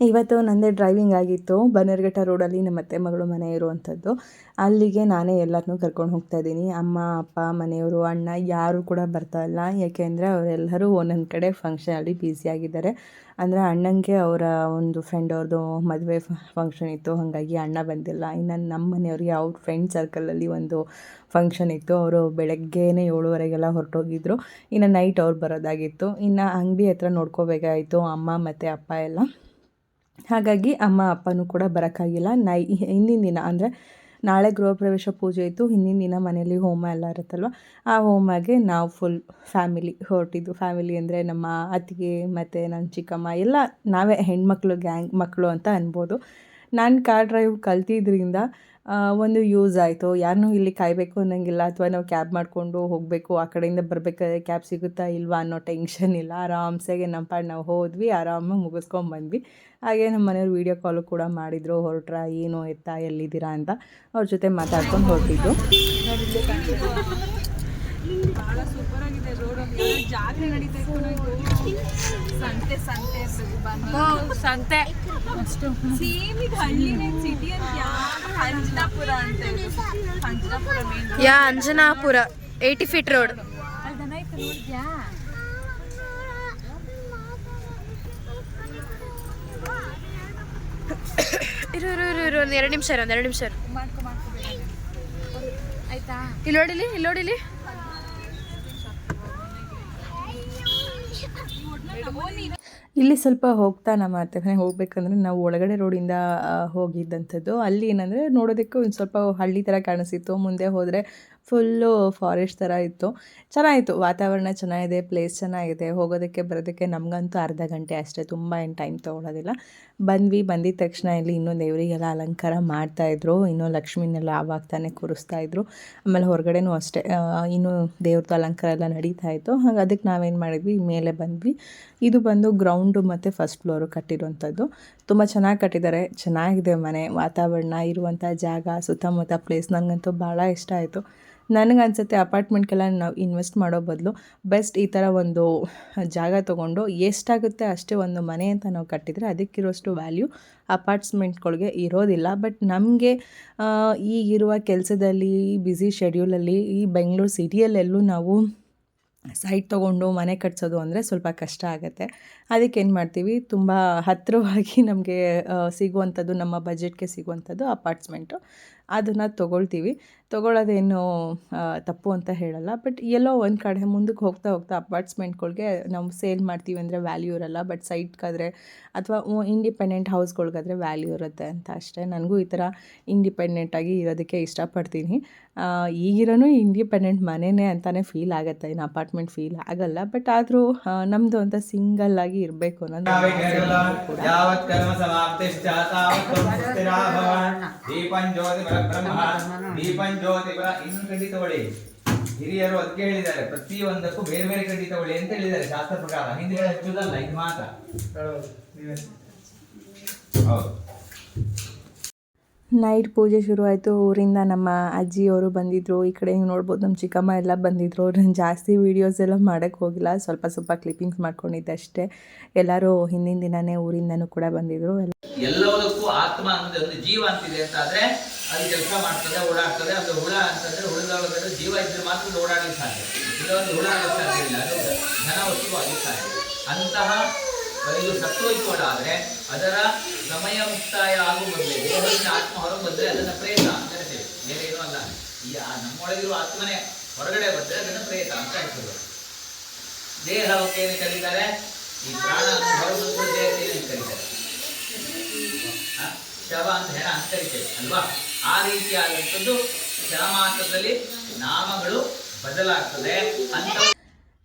ಇವತ್ತು ನಂದೇ ಡ್ರೈವಿಂಗ್ ಆಗಿತ್ತು. ಬನ್ನೇರ್ಘಟ್ಟ ರೋಡಲ್ಲಿ ನಮ್ಮ ಅತ್ತೆ ಮಗಳು ಮನೆ ಇರುವಂಥದ್ದು. ಅಲ್ಲಿಗೆ ನಾನೇ ಎಲ್ಲರನ್ನೂ ಕರ್ಕೊಂಡು ಹೋಗ್ತಾ ಇದ್ದೀನಿ. ಅಮ್ಮ, ಅಪ್ಪ, ಮನೆಯವರು, ಅಣ್ಣ ಯಾರು ಕೂಡ ಬರ್ತಾ ಇಲ್ಲ. ಯಾಕೆಂದರೆ ಅವರೆಲ್ಲರೂ ಒಂದೊಂದು ಕಡೆ ಫಂಕ್ಷನಲ್ಲಿ ಬ್ಯುಸಿ ಆಗಿದ್ದಾರೆ. ಅಂದರೆ ಅಣ್ಣಂಗೆ ಅವರ ಒಂದು ಫ್ರೆಂಡ್ ಅವ್ರದ್ದು ಮದುವೆ ಫಂಕ್ಷನ್ ಇತ್ತು. ಹಾಗಾಗಿ ಅಣ್ಣ ಬಂದಿಲ್ಲ. ಇನ್ನು ನಮ್ಮ ಮನೆಯವ್ರಿಗೆ ಅವ್ರ ಫ್ರೆಂಡ್ ಸರ್ಕಲಲ್ಲಿ ಒಂದು ಫಂಕ್ಷನ್ ಇತ್ತು. ಅವರು ಬೆಳಗ್ಗೆನೇ ಏಳುವರೆಗೆಲ್ಲ ಹೊರಟೋಗಿದ್ರು. ಇನ್ನು ನೈಟ್ ಅವ್ರು ಬರೋದಾಗಿತ್ತು. ಇನ್ನು ಅಂಗಡಿ ಹತ್ರ ನೋಡ್ಕೋಬೇಕಾಯಿತು. ಅಮ್ಮ ಮತ್ತು ಅಪ್ಪ ಎಲ್ಲ. ಹಾಗಾಗಿ ಅಮ್ಮ ಅಪ್ಪನೂ ಕೂಡ ಬರೋಕ್ಕಾಗಿಲ್ಲ. ನೈ ಹಿಂದಿನ ದಿನ ಅಂದರೆ ನಾಳೆ ಗೃಹ ಪ್ರವೇಶ ಪೂಜೆ ಇತ್ತು, ಹಿಂದಿನ ದಿನ ಮನೆಯಲ್ಲಿ ಹೋಮ ಎಲ್ಲ ಇರುತ್ತಲ್ವ, ಆ ಹೋಮಗೆ ನಾವು ಫುಲ್ ಫ್ಯಾಮಿಲಿ ಹೊರಟಿದ್ದು ಫ್ಯಾಮಿಲಿ ಅಂದರೆ ನಮ್ಮ ಅತ್ತಿಗೆ ಮತ್ತು ನನ್ನ ಚಿಕ್ಕಮ್ಮ ಎಲ್ಲ ನಾವೇ ಹೆಣ್ಮಕ್ಳು ಗ್ಯಾಂಗ್ ಮಕ್ಕಳು ಅಂತ ಅನ್ಬೋದು. ನಾನು ಕಾರ್ ಡ್ರೈವ್ ಕಲ್ತಿದ್ರಿಂದ ಒಂದು ಯೂಸ್ ಆಯಿತು. ಯಾರನ್ನೂ ಇಲ್ಲಿ ಕಾಯಬೇಕು ಅನ್ನೋಂಗಿಲ್ಲ. ಅಥವಾ ನಾವು ಕ್ಯಾಬ್ ಮಾಡಿಕೊಂಡು ಹೋಗಬೇಕು, ಆ ಕಡೆಯಿಂದ ಬರಬೇಕಾದ್ರೆ ಕ್ಯಾಬ್ ಸಿಗುತ್ತಾ ಇಲ್ವಾ ಅನ್ನೋ ಟೆನ್ಷನ್ ಇಲ್ಲ. ಆರಾಮ್ಸೆಗೆ ನಮ್ಮ ಪಾಡ್ ನಾವು ಹೋದ್ವಿ ಆರಾಮಾಗಿ ಮುಗಿಸ್ಕೊಂಡು ಬಂದ್ವಿ ಹಾಗೆ ನಮ್ಮ ಮನೆಯವ್ರು ವೀಡಿಯೋ ಕಾಲು ಕೂಡ ಮಾಡಿದರು. ಹೊರಟ್ರ, ಏನು ಎತ್ತಾ ಎಲ್ಲಿದ್ದೀರಾ? ಅಂತ. ಅವ್ರ ಜೊತೆ ಮಾತಾಡ್ಕೊಂಡು ಹೊರಟಿದ್ದು ಜಾತ್ರೆ ನಡೀತಾ ಸಂತೆ ಸಂತೆ ಸಂತೆ. ಸೇಮ್ ಇದು ಹಳ್ಳಿನೇ ಸಿಟಿ ಅಂತ ಅಂಜನಾಪುರ ಅಂತ. Anjanapura yeah Anjanapura. Eighty feet road ಇರು ಇರು ಇರು ಇರು ಒಂದು ಎರಡು ನಿಮಿಷ ಇರು ಒಂದು ಎರಡು ನಿಮಿಷ ಆಯ್ತಾ ಇಲ್ಲಿ ನೋಡಿಲಿ ಇಲ್ಲಿ ನೋಡಿಲಿ? ಇಲ್ಲಿ ಸ್ವಲ್ಪ ಹೋಗ್ತಾ ನಮ್ಮ ಅತ್ತೆ ಹೋಗ್ಬೇಕಂದ್ರೆ ನಾವು ಒಳಗಡೆ ರೋಡಿಂದ ಹೋಗಿದ್ದಂಥದ್ದು. ಅಲ್ಲಿ ಏನಂದ್ರೆ ನೋಡೋದಕ್ಕೆ ಒಂದು ಸ್ವಲ್ಪ ಹಳ್ಳಿ ತರ ಕಾಣಿಸಿತ್ತು. ಮುಂದೆ ಹೋದರೆ ಫುಲ್ಲು ಫಾರೆಸ್ಟ್ ಥರ ಇತ್ತು. ಚೆನ್ನಾಗಿತ್ತು. ವಾತಾವರಣ ಚೆನ್ನಾಗಿದೆ ಪ್ಲೇಸ್ ಚೆನ್ನಾಗಿದೆ. ಹೋಗೋದಕ್ಕೆ, ಬರೋದಕ್ಕೆ ನಮಗಂತೂ ಅರ್ಧ ಗಂಟೆ ಅಷ್ಟೇ. ತುಂಬ ಏನು ಟೈಮ್ ತೊಗೊಳೋದಿಲ್ಲ. ಬಂದ್ವಿ. ಬಂದಿದ ತಕ್ಷಣ ಇಲ್ಲಿ ಇನ್ನೂ ದೇವರಿಗೆಲ್ಲ ಅಲಂಕಾರ ಮಾಡ್ತಾಯಿದ್ರು ಇನ್ನೂ ಲಕ್ಷ್ಮಿನೆಲ್ಲ ಆವಾಗ ತಾನೇ ಕೂರಿಸ್ತಾ ಇದ್ರು. ಆಮೇಲೆ ಹೊರಗಡೆನೂ ಅಷ್ಟೇ. ಇನ್ನೂ ದೇವ್ರದ್ದು ಅಲಂಕಾರ ಎಲ್ಲ ನಡೀತಾ ಇತ್ತು. ಹಾಗೆ ಅದಕ್ಕೆ ನಾವೇನು ಮಾಡಿದ್ವಿ? ಮೇಲೆ ಬಂದ್ವಿ. ಇದು ಬಂದು ಗ್ರೌಂಡು ಮತ್ತು ಫಸ್ಟ್ ಫ್ಲೋರು ಕಟ್ಟಿರುವಂಥದ್ದು ತುಂಬ ಚೆನ್ನಾಗಿ ಕಟ್ಟಿದ್ದಾರೆ. ಚೆನ್ನಾಗಿದೆ ಮನೆ, ವಾತಾವರಣ ಇರುವಂಥ ಜಾಗ, ಸುತ್ತಮುತ್ತ ಪ್ಲೇಸ್ ನನಗಂತೂ ಭಾಳ ಇಷ್ಟ ಆಯಿತು. ನನಗನ್ಸುತ್ತೆ ಅಪಾರ್ಟ್ಮೆಂಟ್ಗೆಲ್ಲ ನಾವು ಇನ್ವೆಸ್ಟ್ ಮಾಡೋ ಬದಲು ಬೆಸ್ಟ್ ಈ ಥರ ಒಂದು ಜಾಗ ತೊಗೊಂಡು ಎಷ್ಟಾಗುತ್ತೆ ಅಷ್ಟೇ ಒಂದು ಮನೆ ಅಂತ ನಾವು ಕಟ್ಟಿದರೆ ಅದಕ್ಕಿರೋಷ್ಟು ವ್ಯಾಲ್ಯೂ ಅಪಾರ್ಟ್ಸ್ಮೆಂಟ್ಗಳಿಗೆ ಇರೋದಿಲ್ಲ. ಬಟ್ ನಮಗೆ ಈಗಿರುವ ಕೆಲಸದಲ್ಲಿ ಬ್ಯುಸಿ ಶೆಡ್ಯೂಲಲ್ಲಿ ಈ ಬೆಂಗಳೂರು ಸಿಟಿಯಲ್ಲೆಲ್ಲೂ ನಾವು ಸೈಟ್ ತೊಗೊಂಡು ಮನೆ ಕಟ್ಸೋದು ಅಂದರೆ ಸ್ವಲ್ಪ ಕಷ್ಟ ಆಗುತ್ತೆ. ಅದಕ್ಕೆ ಏನು ಮಾಡ್ತೀವಿ? ತುಂಬ ಹತ್ತಿರವಾಗಿ ನಮಗೆ ಸಿಗುವಂಥದ್ದು, ನಮ್ಮ ಬಜೆಟ್ಗೆ ಸಿಗುವಂಥದ್ದು ಅಪಾರ್ಟ್ಸ್ಮೆಂಟು ಅದನ್ನು ತೊಗೊಳ್ತೀವಿ. ತೊಗೊಳ್ಳೋದೇನು ತಪ್ಪು ಅಂತ ಹೇಳಲ್ಲ. ಬಟ್ ಎಲ್ಲೋ ಒಂದು ಕಡೆ ಮುಂದಕ್ಕೆ ಹೋಗ್ತಾ ಹೋಗ್ತಾ ಅಪಾರ್ಟ್ಸ್ಮೆಂಟ್ಗಳ್ಗೆ ನಾವು ಸೇಲ್ ಮಾಡ್ತೀವಿ ಅಂದರೆ ವ್ಯಾಲ್ಯೂ ಇರಲ್ಲ. ಬಟ್ ಸೈಟ್ಗಾದರೆ ಅಥವಾ ಇಂಡಿಪೆಂಡೆಂಟ್ ಹೌಸ್ಗಳ್ಗಾದ್ರೆ ವ್ಯಾಲ್ಯೂ ಇರುತ್ತೆ ಅಂತ ಅಷ್ಟೇ. ನನಗೂ ಈ ಥರ ಇಂಡಿಪೆಂಡೆಂಟಾಗಿ ಇರೋದಕ್ಕೆ ಇಷ್ಟಪಡ್ತೀನಿ. ಈಗಿರೋನು ಇಂಡಿಪೆಂಡೆಂಟ್ ಮನೆಯೇ ಅಂತಲೇ ಫೀಲ್ ಆಗುತ್ತೆ. ಇನ್ನು ಅಪಾರ್ಟ್ಮೆಂಟ್ ಫೀಲ್ ಆಗಲ್ಲ. ಬಟ್ ಆದರೂ ನಮ್ಮದು ಅಂತ ಸಿಂಗಲ್ ಆಗಿ ಇರಬೇಕು ಅನ್ನೋದು ಕೂಡ. ಭವ. ದೀಪಂ ಜ್ಯೋತಿ ಇನ್ನು ತಗೊಳ್ಳಿ ಹಿರಿಯರು ಅದಕ್ಕೆ ಹೇಳಿದ್ದಾರೆ ಪ್ರತಿಯೊಂದಕ್ಕೂ ಬೇರೆ ಬೇರೆ ಕಡೆ ತಗೊಳ್ಳಿ ಅಂತ ಹೇಳಿದ್ದಾರೆ ಶಾಸ್ತ್ರ ಪ್ರಕಾರ. ಹಿಂದೆ ಹಚ್ಚುದಲ್ಲ ಇದು ಮಾತ್ರ. ಹೌದು. ನೈಟ್ ಪೂಜೆ ಶುರು ಆಯಿತು ಊರಿಂದ ನಮ್ಮ ಅಜ್ಜಿಯವರು ಬಂದಿದ್ದರು ಈ ಕಡೆ ನೀವು ನೋಡ್ಬೋದು ನಮ್ಮ ಚಿಕ್ಕಮ್ಮ ಎಲ್ಲ ಬಂದಿದ್ದರು ನಾನು ಜಾಸ್ತಿ ವೀಡಿಯೋಸ್ ಎಲ್ಲ ಮಾಡೋಕ್ಕೆ ಹೋಗಿಲ್ಲ ಸ್ವಲ್ಪ ಸ್ವಲ್ಪ ಕ್ಲಿಪ್ಪಿಂಗ್ಸ್ ಮಾಡ್ಕೊಂಡಿದ್ದೆ ಅಷ್ಟೇ. ಎಲ್ಲರೂ ಹಿಂದಿನ ದಿನವೇ ಊರಿಂದನೂ ಕೂಡ ಬಂದಿದ್ದರು ಎಲ್ಲ ಎಲ್ಲದಕ್ಕೂ ಆತ್ಮ ಅನ್ನೋದು ಒಂದು ಜೀವ ಅಂತಿದೆ ಅಂತಾದರೆ ಅದು ಕೆಲಸ ಮಾಡ್ತದೆ ಓಡಾಡ್ತದೆ ಅದು ಹುಳ ಅಂತಂದ್ರೆ ಹುಳದೊಳಗಡೆ ಜೀವ ಇದ್ರೆ ಮಾತ್ರ ಅದು ಓಡಾಡಲಿಕ್ಕೆ ಸಾಧ್ಯ. ಇದೊಂದು ಹುಳ ಆಗಲಿಕ್ಕೆ ಸಾಧ್ಯ ಇಲ್ಲ, ಅದು ಘನ ವಸ್ತು ಸಾಧ್ಯ. ಅಂತಹ ಇದು ಸತ್ವಯುತೋಡ ಆದರೆ ಅದರ ಸಮಯ ಮುಕ್ತಾಯ ಆಗುವ ಮೊದಲೇ, ದೇಹದಿಂದ ಆತ್ಮ ಹೊರಗೆ ಬಂದರೆ ಅದನ್ನು ಪ್ರೇತ ಅಂತ ಹೇಳ್ತೇವೆ. ಬೇರೆ ಏನೂ ಅಲ್ಲ. ಈ ನಮ್ಮೊಳಗಿರುವ ಆತ್ಮನೇ ಹೊರಗಡೆ ಬಂದರೆ ಅದನ್ನು ಪ್ರೇತ ಅಂತ ಹೇಳ್ತದೆ ದೇಹಕ್ಕೆ ಏನು ಕರೀತಾರೆ? ಈ ಪ್ರಾಣ ಹೊರಗೆ ಬಂದ್ರೆ ದೇಹಕ್ಕೆ ಕರೀತಾರೆ? ಶವ ಅಂತ ಹೇಳ ಅಂತ ಕರಿತೇವೆ ಅಲ್ವಾ? ಆ ರೀತಿಯಾದಂಥದ್ದು ಶವ ಮಾತ್ರದಲ್ಲಿ ನಾಮಗಳು ಬದಲಾಗ್ತದೆ. ಅಂತ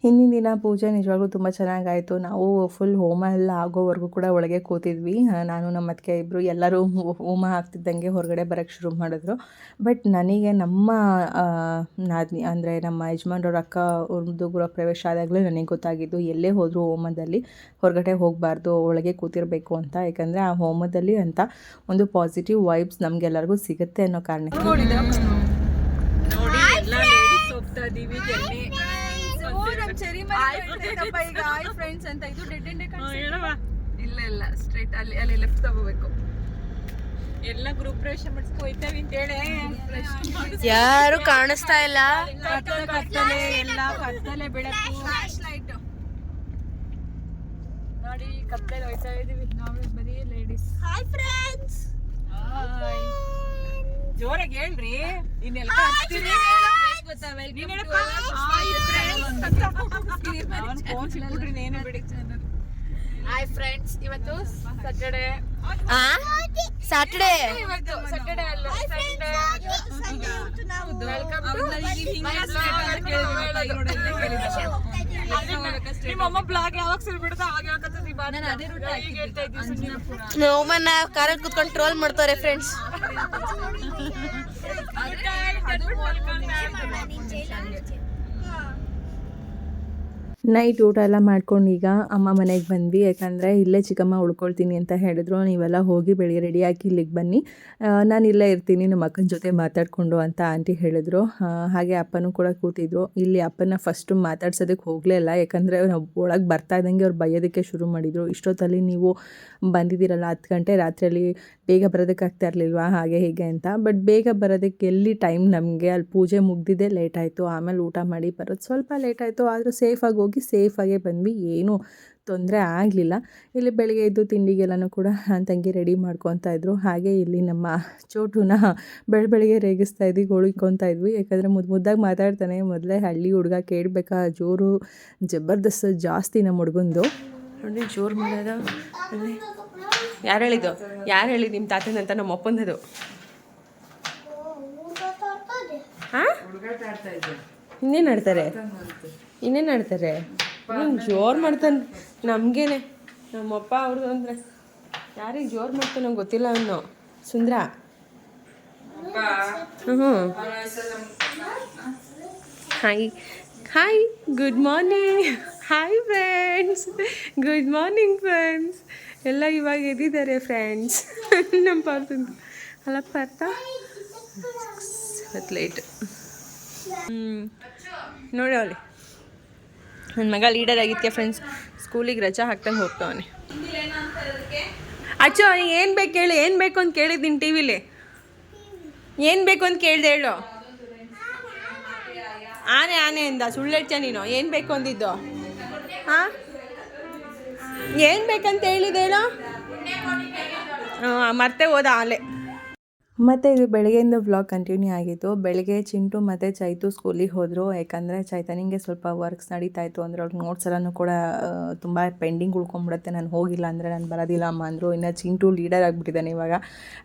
ಹಿಂದಿನ ದಿನ ಪೂಜೆ ನಿಜವಾಗ್ಲೂ ತುಂಬ ಚೆನ್ನಾಗಾಯಿತು. ನಾವು ಫುಲ್ ಹೋಮ ಎಲ್ಲ ಆಗೋವರೆಗೂ ಕೂಡ ಒಳಗೆ ಕೂತಿದ್ವಿ. ನಾನು, ನಮ್ಮ ಅತ್ತಿಗೆ ಇಬ್ಬರು ಎಲ್ಲರೂ ಹೋಮ ಆಗ್ತಿದ್ದಂಗೆ ಹೊರಗಡೆ ಬರೋಕ್ಕೆ ಶುರು ಮಾಡಿದ್ರು. ಬಟ್ ನನಗೆ ನಮ್ಮ ನಾದ್ನಿ, ಅಂದರೆ ನಮ್ಮ ಯಜಮಾನ್ರವ್ರ ಅಕ್ಕ ಅವ್ರದ್ದು ಗೃಹ ಪ್ರವೇಶ ಆದಾಗಲೇ ನನಗೆ ಗೊತ್ತಾಗಿದ್ದು ಎಲ್ಲೇ ಹೋದರೂ ಹೋಮದಲ್ಲಿ ಹೊರಗಡೆ ಹೋಗಬಾರ್ದು, ಒಳಗೆ ಕೂತಿರಬೇಕು ಅಂತ. ಯಾಕಂದರೆ ಆ ಹೋಮದಲ್ಲಿ ಅಂತ ಒಂದು ಪಾಸಿಟಿವ್ ವೈಬ್ಸ್ ನಮಗೆಲ್ಲರಿಗೂ ಸಿಗುತ್ತೆ ಅನ್ನೋ ಕಾರಣಕ್ಕೆ. ಹೋಗ್ತಾ ಈಗ. ಆಯ್ ಫ್ರೆಂಡ್ಸ್ ಅಂತ. ಇದು ಡೆಡ್ ಎಂಡೆ ಇಲ್ಲ ಇಲ್ಲ. ಸ್ಟ್ರೈಟ್ ಅಲ್ಲಿ ಅಲ್ಲಿ ಲೆಫ್ಟ್ ತಗೋಬೇಕು. ಎಲ್ಲ ಗ್ರೂಪ್ ಪ್ರವೇಶ ಮಾಡಿಸ್ಕೊ ಹೋಯ್ತಾವಿ ಅಂತ ಹೇಳಿ. ಯಾರು ಕಾಣಿಸ್ತಾ ಇಲ್ಲ? ಕತ್ತಲೆ ಎಲ್ಲ ಕತ್ತಲೆ ಬೆಳಕು. ನೋಡಿ ಕತ್ತಲೆ ಹೋಯ್ತಾ ಇದೀವಿ ನಾವೇ ಬರೀ ಲೇಡೀಸ್ ಹಾಯ್ ಫ್ರೆಂಡ್ಸ್ ಜೋರಾಗಿ ಹೇಳ್ರಿ. ಇನ್ನೆಲ್ಲ ಹಚ್ತೀರಿ? ಬಿಡಿ ಹಾಯ್ ಫ್ರೆಂಡ್ಸ್ ಇವತ್ತು ಸಟರ್ಡೆ ಸಾಟರ್ಡೆ ಇವತ್ತು ಸಟರ್ಡೆ ಅಲ್ಲ. ಸಂಡೇ ವೆಲ್ಕಮ್ ನಿಮ್ಮಮ್ಮ ಬ್ಲಾಗ್ ಯಾವಾಗ ಶುರು ಬಿಡುತ್ತೆ ಅವಾಗ ಹೇಳ್ಕೊತೀನಿ ಈಗ ಹೇಳ್ತಾ ಇದ್ದೀನಿ ನೋಮನ್ನ ಕಾರಲ್ಲಿ ಕುತ್ಕೊಂಡು ಟ್ರೋಲ್ ಮಾಡ್ತಾರೆ ಫ್ರೆಂಡ್ಸ್ ನೈಟ್ ಊಟ ಎಲ್ಲ ಮಾಡ್ಕೊಂಡು ಈಗ ಅಮ್ಮ ಮನೆಗೆ ಬಂದ್ವಿ. ಯಾಕಂದರೆ ಇಲ್ಲೇ ಚಿಕ್ಕಮ್ಮ ಉಳ್ಕೊಳ್ತೀನಿ ಅಂತ ಹೇಳಿದ್ರು. ನೀವೆಲ್ಲ ಹೋಗಿ ಬೆಳಿಗ್ಗೆ ರೆಡಿಯಾಗಿ ಇಲ್ಲಿಗೆ ಬನ್ನಿ. ನಾನು ಇಲ್ಲೇ ಇರ್ತೀನಿ, ನಮ್ಮ ಅಕ್ಕನ ಜೊತೆ ಮಾತಾಡಿಕೊಂಡು ಅಂತ ಆಂಟಿ ಹೇಳಿದ್ರು. ಹಾಗೆ ಅಪ್ಪನೂ ಕೂಡ ಕೂತಿದ್ರು. ಇಲ್ಲಿ ಅಪ್ಪನ ಫಸ್ಟು ಮಾತಾಡ್ಸೋದಕ್ಕೆ ಹೋಗಲೇ ಇಲ್ಲ. ಯಾಕಂದರೆ ನಾವು ಒಳಗೆ ಬರ್ತಾ ಇದ್ದಂಗೆ ಅವ್ರು ಬೈಯೋದಕ್ಕೆ ಶುರು ಮಾಡಿದರು. ಇಷ್ಟೊತ್ತಲ್ಲಿ ನೀವು ಬಂದಿದ್ದೀರಲ್ಲ ಹತ್ತು ಗಂಟೆ ರಾತ್ರಿಯಲ್ಲಿ ಬೇಗ ಬರೋದಕ್ಕಾಗ್ತಾ ಇರಲಿಲ್ವಾ, ಹಾಗೆ ಹೀಗೆ ಅಂತ. ಬಟ್ ಬೇಗ ಬರೋದಕ್ಕೆ ಎಲ್ಲಿ ಟೈಮ್ ನಮಗೆ, ಅಲ್ಲಿ ಪೂಜೆ ಮುಗ್ದಿದ್ದೇ ಲೇಟ್ ಆಯಿತು, ಆಮೇಲೆ ಊಟ ಮಾಡಿ ಬರೋದು ಸ್ವಲ್ಪ ಲೇಟ್ ಆಯಿತು, ಆದರೂ ಸೇಫಾಗಿ ಹೋಗಿ ಸೇಫಾಗೇ ಬಂದ್ವಿ, ಏನೂ ತೊಂದರೆ ಆಗಲಿಲ್ಲ. ಇಲ್ಲಿ ಬೆಳಗ್ಗೆ ಎದ್ದು ತಿಂಡಿಗೆಲ್ಲನೂ ಕೂಡ ತಂಗಿ ರೆಡಿ ಮಾಡ್ಕೊತಾ ಇದ್ರು. ಹಾಗೆ ಇಲ್ಲಿ ನಮ್ಮ ಚೋಟುನ ಬೆಳ, ಬೆಳಗ್ಗೆ ರೇಗಿಸ್ತಾ ಇದ್ವಿ, ಗೋಳಿಕೊತಾ ಇದ್ವಿ. ಯಾಕಂದರೆ ಮುದ್ದು ಮುದ್ದಾಗಿ ಮಾತಾಡ್ತಾನೆ, ಮೊದಲೇ ಹಳ್ಳಿ ಹುಡುಗ ಕೇಳಬೇಕಾ, ಜೋರು ಜಬರ್ದಸ್ತ್ ಜಾಸ್ತಿ ನಮ್ಮ ಹುಡುಗಂದು ನೋಡಿ ಜೋರು ಮಾಡೋದು ಯಾರು ಹೇಳಿದ್ದು? ಯಾರು ಹೇಳಿದ್ದು ನಿಮ್ಮ ತಾತನಂತ ನಮ್ಮ ಅಪ್ಪಂದದು? ಹಾಂ? ಇನ್ನೇನು ಆಡ್ತಾರೆ ಇನ್ನೇನು ಆಡ್ತಾರೆ ಜೋರು ಮಾಡ್ತಾನೆ ನಮಗೇನೆ. ನಮ್ಮಪ್ಪ ಅವ್ರದ್ದು ಅಂದರೆ ಯಾರಿಗೆ ಜೋರು ಮಾಡ್ತಾನೆ ಗೊತ್ತಿಲ್ಲ ಅವನು. ಸುಂದ್ರ? ಹ್ಞೂ hi. Hi, good morning. Hi, friends. Good morning, friends. ಎಲ್ಲ ಇವಾಗ ಎದ್ದಿದ್ದಾರೆ ಫ್ರೆಂಡ್ಸ್ ನಮ್ಮ ಪಾರ್ಥ ಅಲ್ಲ, ಪಾರ್ಥ? ಇವತ್ತು ಲೇಟ್ ಹ್ಞೂ ನೋಡಿ ಅವಳಿ. ನನ್ನ ಮಗ ಲೀಡರ್ ಆಗಿದ್ದಕ್ಕೆ ಫ್ರೆಂಡ್ಸ್ ಸ್ಕೂಲಿಗೆ ರಜಾ ಹಾಕ್ತಂಗೆ ಹೋಗ್ತಾವನೆ. ಅಚ್ಚು, ಅವನಿಗೆ ಏನು ಬೇಕು ಹೇಳಿ ಏನು ಬೇಕು ಅಂತ ಕೇಳಿದ್ದೀನಿ ಟಿ ವಿಲಿ ಏನು ಬೇಕು ಅಂತ ಕೇಳಿದೆ ಹೇಳು. ಆನೆ ಆನೆ ಅಂದ, ಸುಳ್ಳು ಹೇಳ್ತೀಯ ನೀನು? ಏನು ಬೇಕು ಅಂದಿದ್ದು? ಹಾಂ ಏನು ಬೇಕಂತ ಹೇಳಿದೇನೋ? ಮರ್ತೆ ಹೋದ ಆಲೆ. ಮತ್ತು ಇದು ಬೆಳಗ್ಗೆಯಿಂದ ವ್ಲಾಗ್ ಕಂಟಿನ್ಯೂ ಆಗಿತ್ತು. ಬೆಳಗ್ಗೆ ಚಿಂಟು ಮತ್ತು ಚೈತು ಸ್ಕೂಲಿಗೆ ಹೋದರು. ಯಾಕಂದರೆ ಚೈತನಿಗೆ ಸ್ವಲ್ಪ ವರ್ಕ್ಸ್ ನಡೀತಾ ಇತ್ತು. ಅಂದರೆ ಅವ್ರಿಗೆ ನೋಟ್ಸ್ ಎಲ್ಲನೂ ಕೂಡ ತುಂಬ ಪೆಂಡಿಂಗ್ ಉಳ್ಕೊಂಬಿಡುತ್ತೆ ನಾನು ಹೋಗಿಲ್ಲ ಅಂದರೆ ನಾನು ಬರೋದಿಲ್ಲ ಅಮ್ಮ ಅಂದರು. ಇನ್ನು ಚಿಂಟು ಲೀಡರ್ ಆಗಿಬಿಟ್ಟಿದ್ದಾನೆ ಇವಾಗ.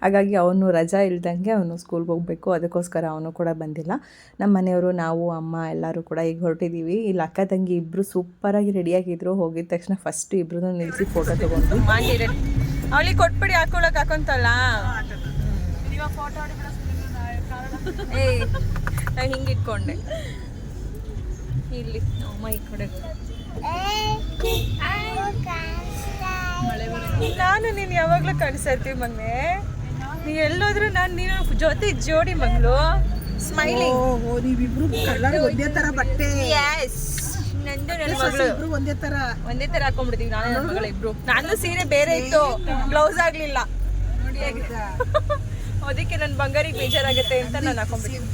ಹಾಗಾಗಿ ಅವನು ರಜಾ ಇಲ್ದಂಗೆ ಅವನು ಸ್ಕೂಲ್ಗೆ ಹೋಗಬೇಕು. ಅದಕ್ಕೋಸ್ಕರ ಅವನು ಕೂಡ ಬಂದಿಲ್ಲ. ನಮ್ಮ ಮನೆಯವರು, ನಾವು, ಅಮ್ಮ ಎಲ್ಲರೂ ಕೂಡ ಈಗ ಹೊರಟಿದ್ದೀವಿ ಇಲ್ಲಿ ಅಕ್ಕ ತಂಗಿ ಇಬ್ಬರು ಸೂಪರಾಗಿ ರೆಡಿಯಾಗಿದ್ದರು ಹೋಗಿದ ತಕ್ಷಣ ಫಸ್ಟ್ ಇಬ್ಬರು ನಿಲ್ಲಿಸಿ ಫೋಟೋ ತೊಗೊಂಡು ಅವಳಿಗೆ ಕೊಟ್ಬಿಡಿ ಹಾಕೊಳಕ್ಕೆ ಹಾಕೊಂತಲ್ಲ? ಏಯ್ ನಾನು ಹಿಂಗೆ ಇಟ್ಕೊಂಡೆ ಇಲ್ಲಿ ಅಮ್ಮ ಈ ಕಡೆ. ನಾನು ನೀನು ಯಾವಾಗಲೂ ಕಾಣಿಸ್ತೀವಿ ಮೊನ್ನೆ ನೀ ಎಲ್ಲೋದ್ರು ನಾನು ನೀನು ಜೊತೆ ಜೋಡಿ ಮಗಳು. ಸ್ಮೈಲಿಂಗ್ ನೀವಿಬ್ರು ಕಲರ್ ಒಂದೇ ತರ ಬಟ್ಟೆ. ಎಸ್ ನಂದು ನನ್ನ ಮಗಳು. ಇಬ್ರು ಒಂದೇ ತರ. ಒಂದೇ ತರ ಹಾಕೊಂಡ್ಬಿಡ್ತೀವಿ ನಾನು ನನ್ನ ಮಗಳ ಇಬ್ರು. ನಾನು ಸೀರೆ ಬೇರೆ ಇತ್ತು. ಬ್ಲೌಸ್ ಆಗ್ಲಿಲ್ಲ. ಅದಕ್ಕೆ ನನ್ನ ಬಂಗಾರಿಗೆ ಬೇಜಾರಾಗುತ್ತೆ ಅಂತ ನಾನು ಹಾಕೊಂಡ್ಬಿಟ್ಟಿದ್ದೀನಿ.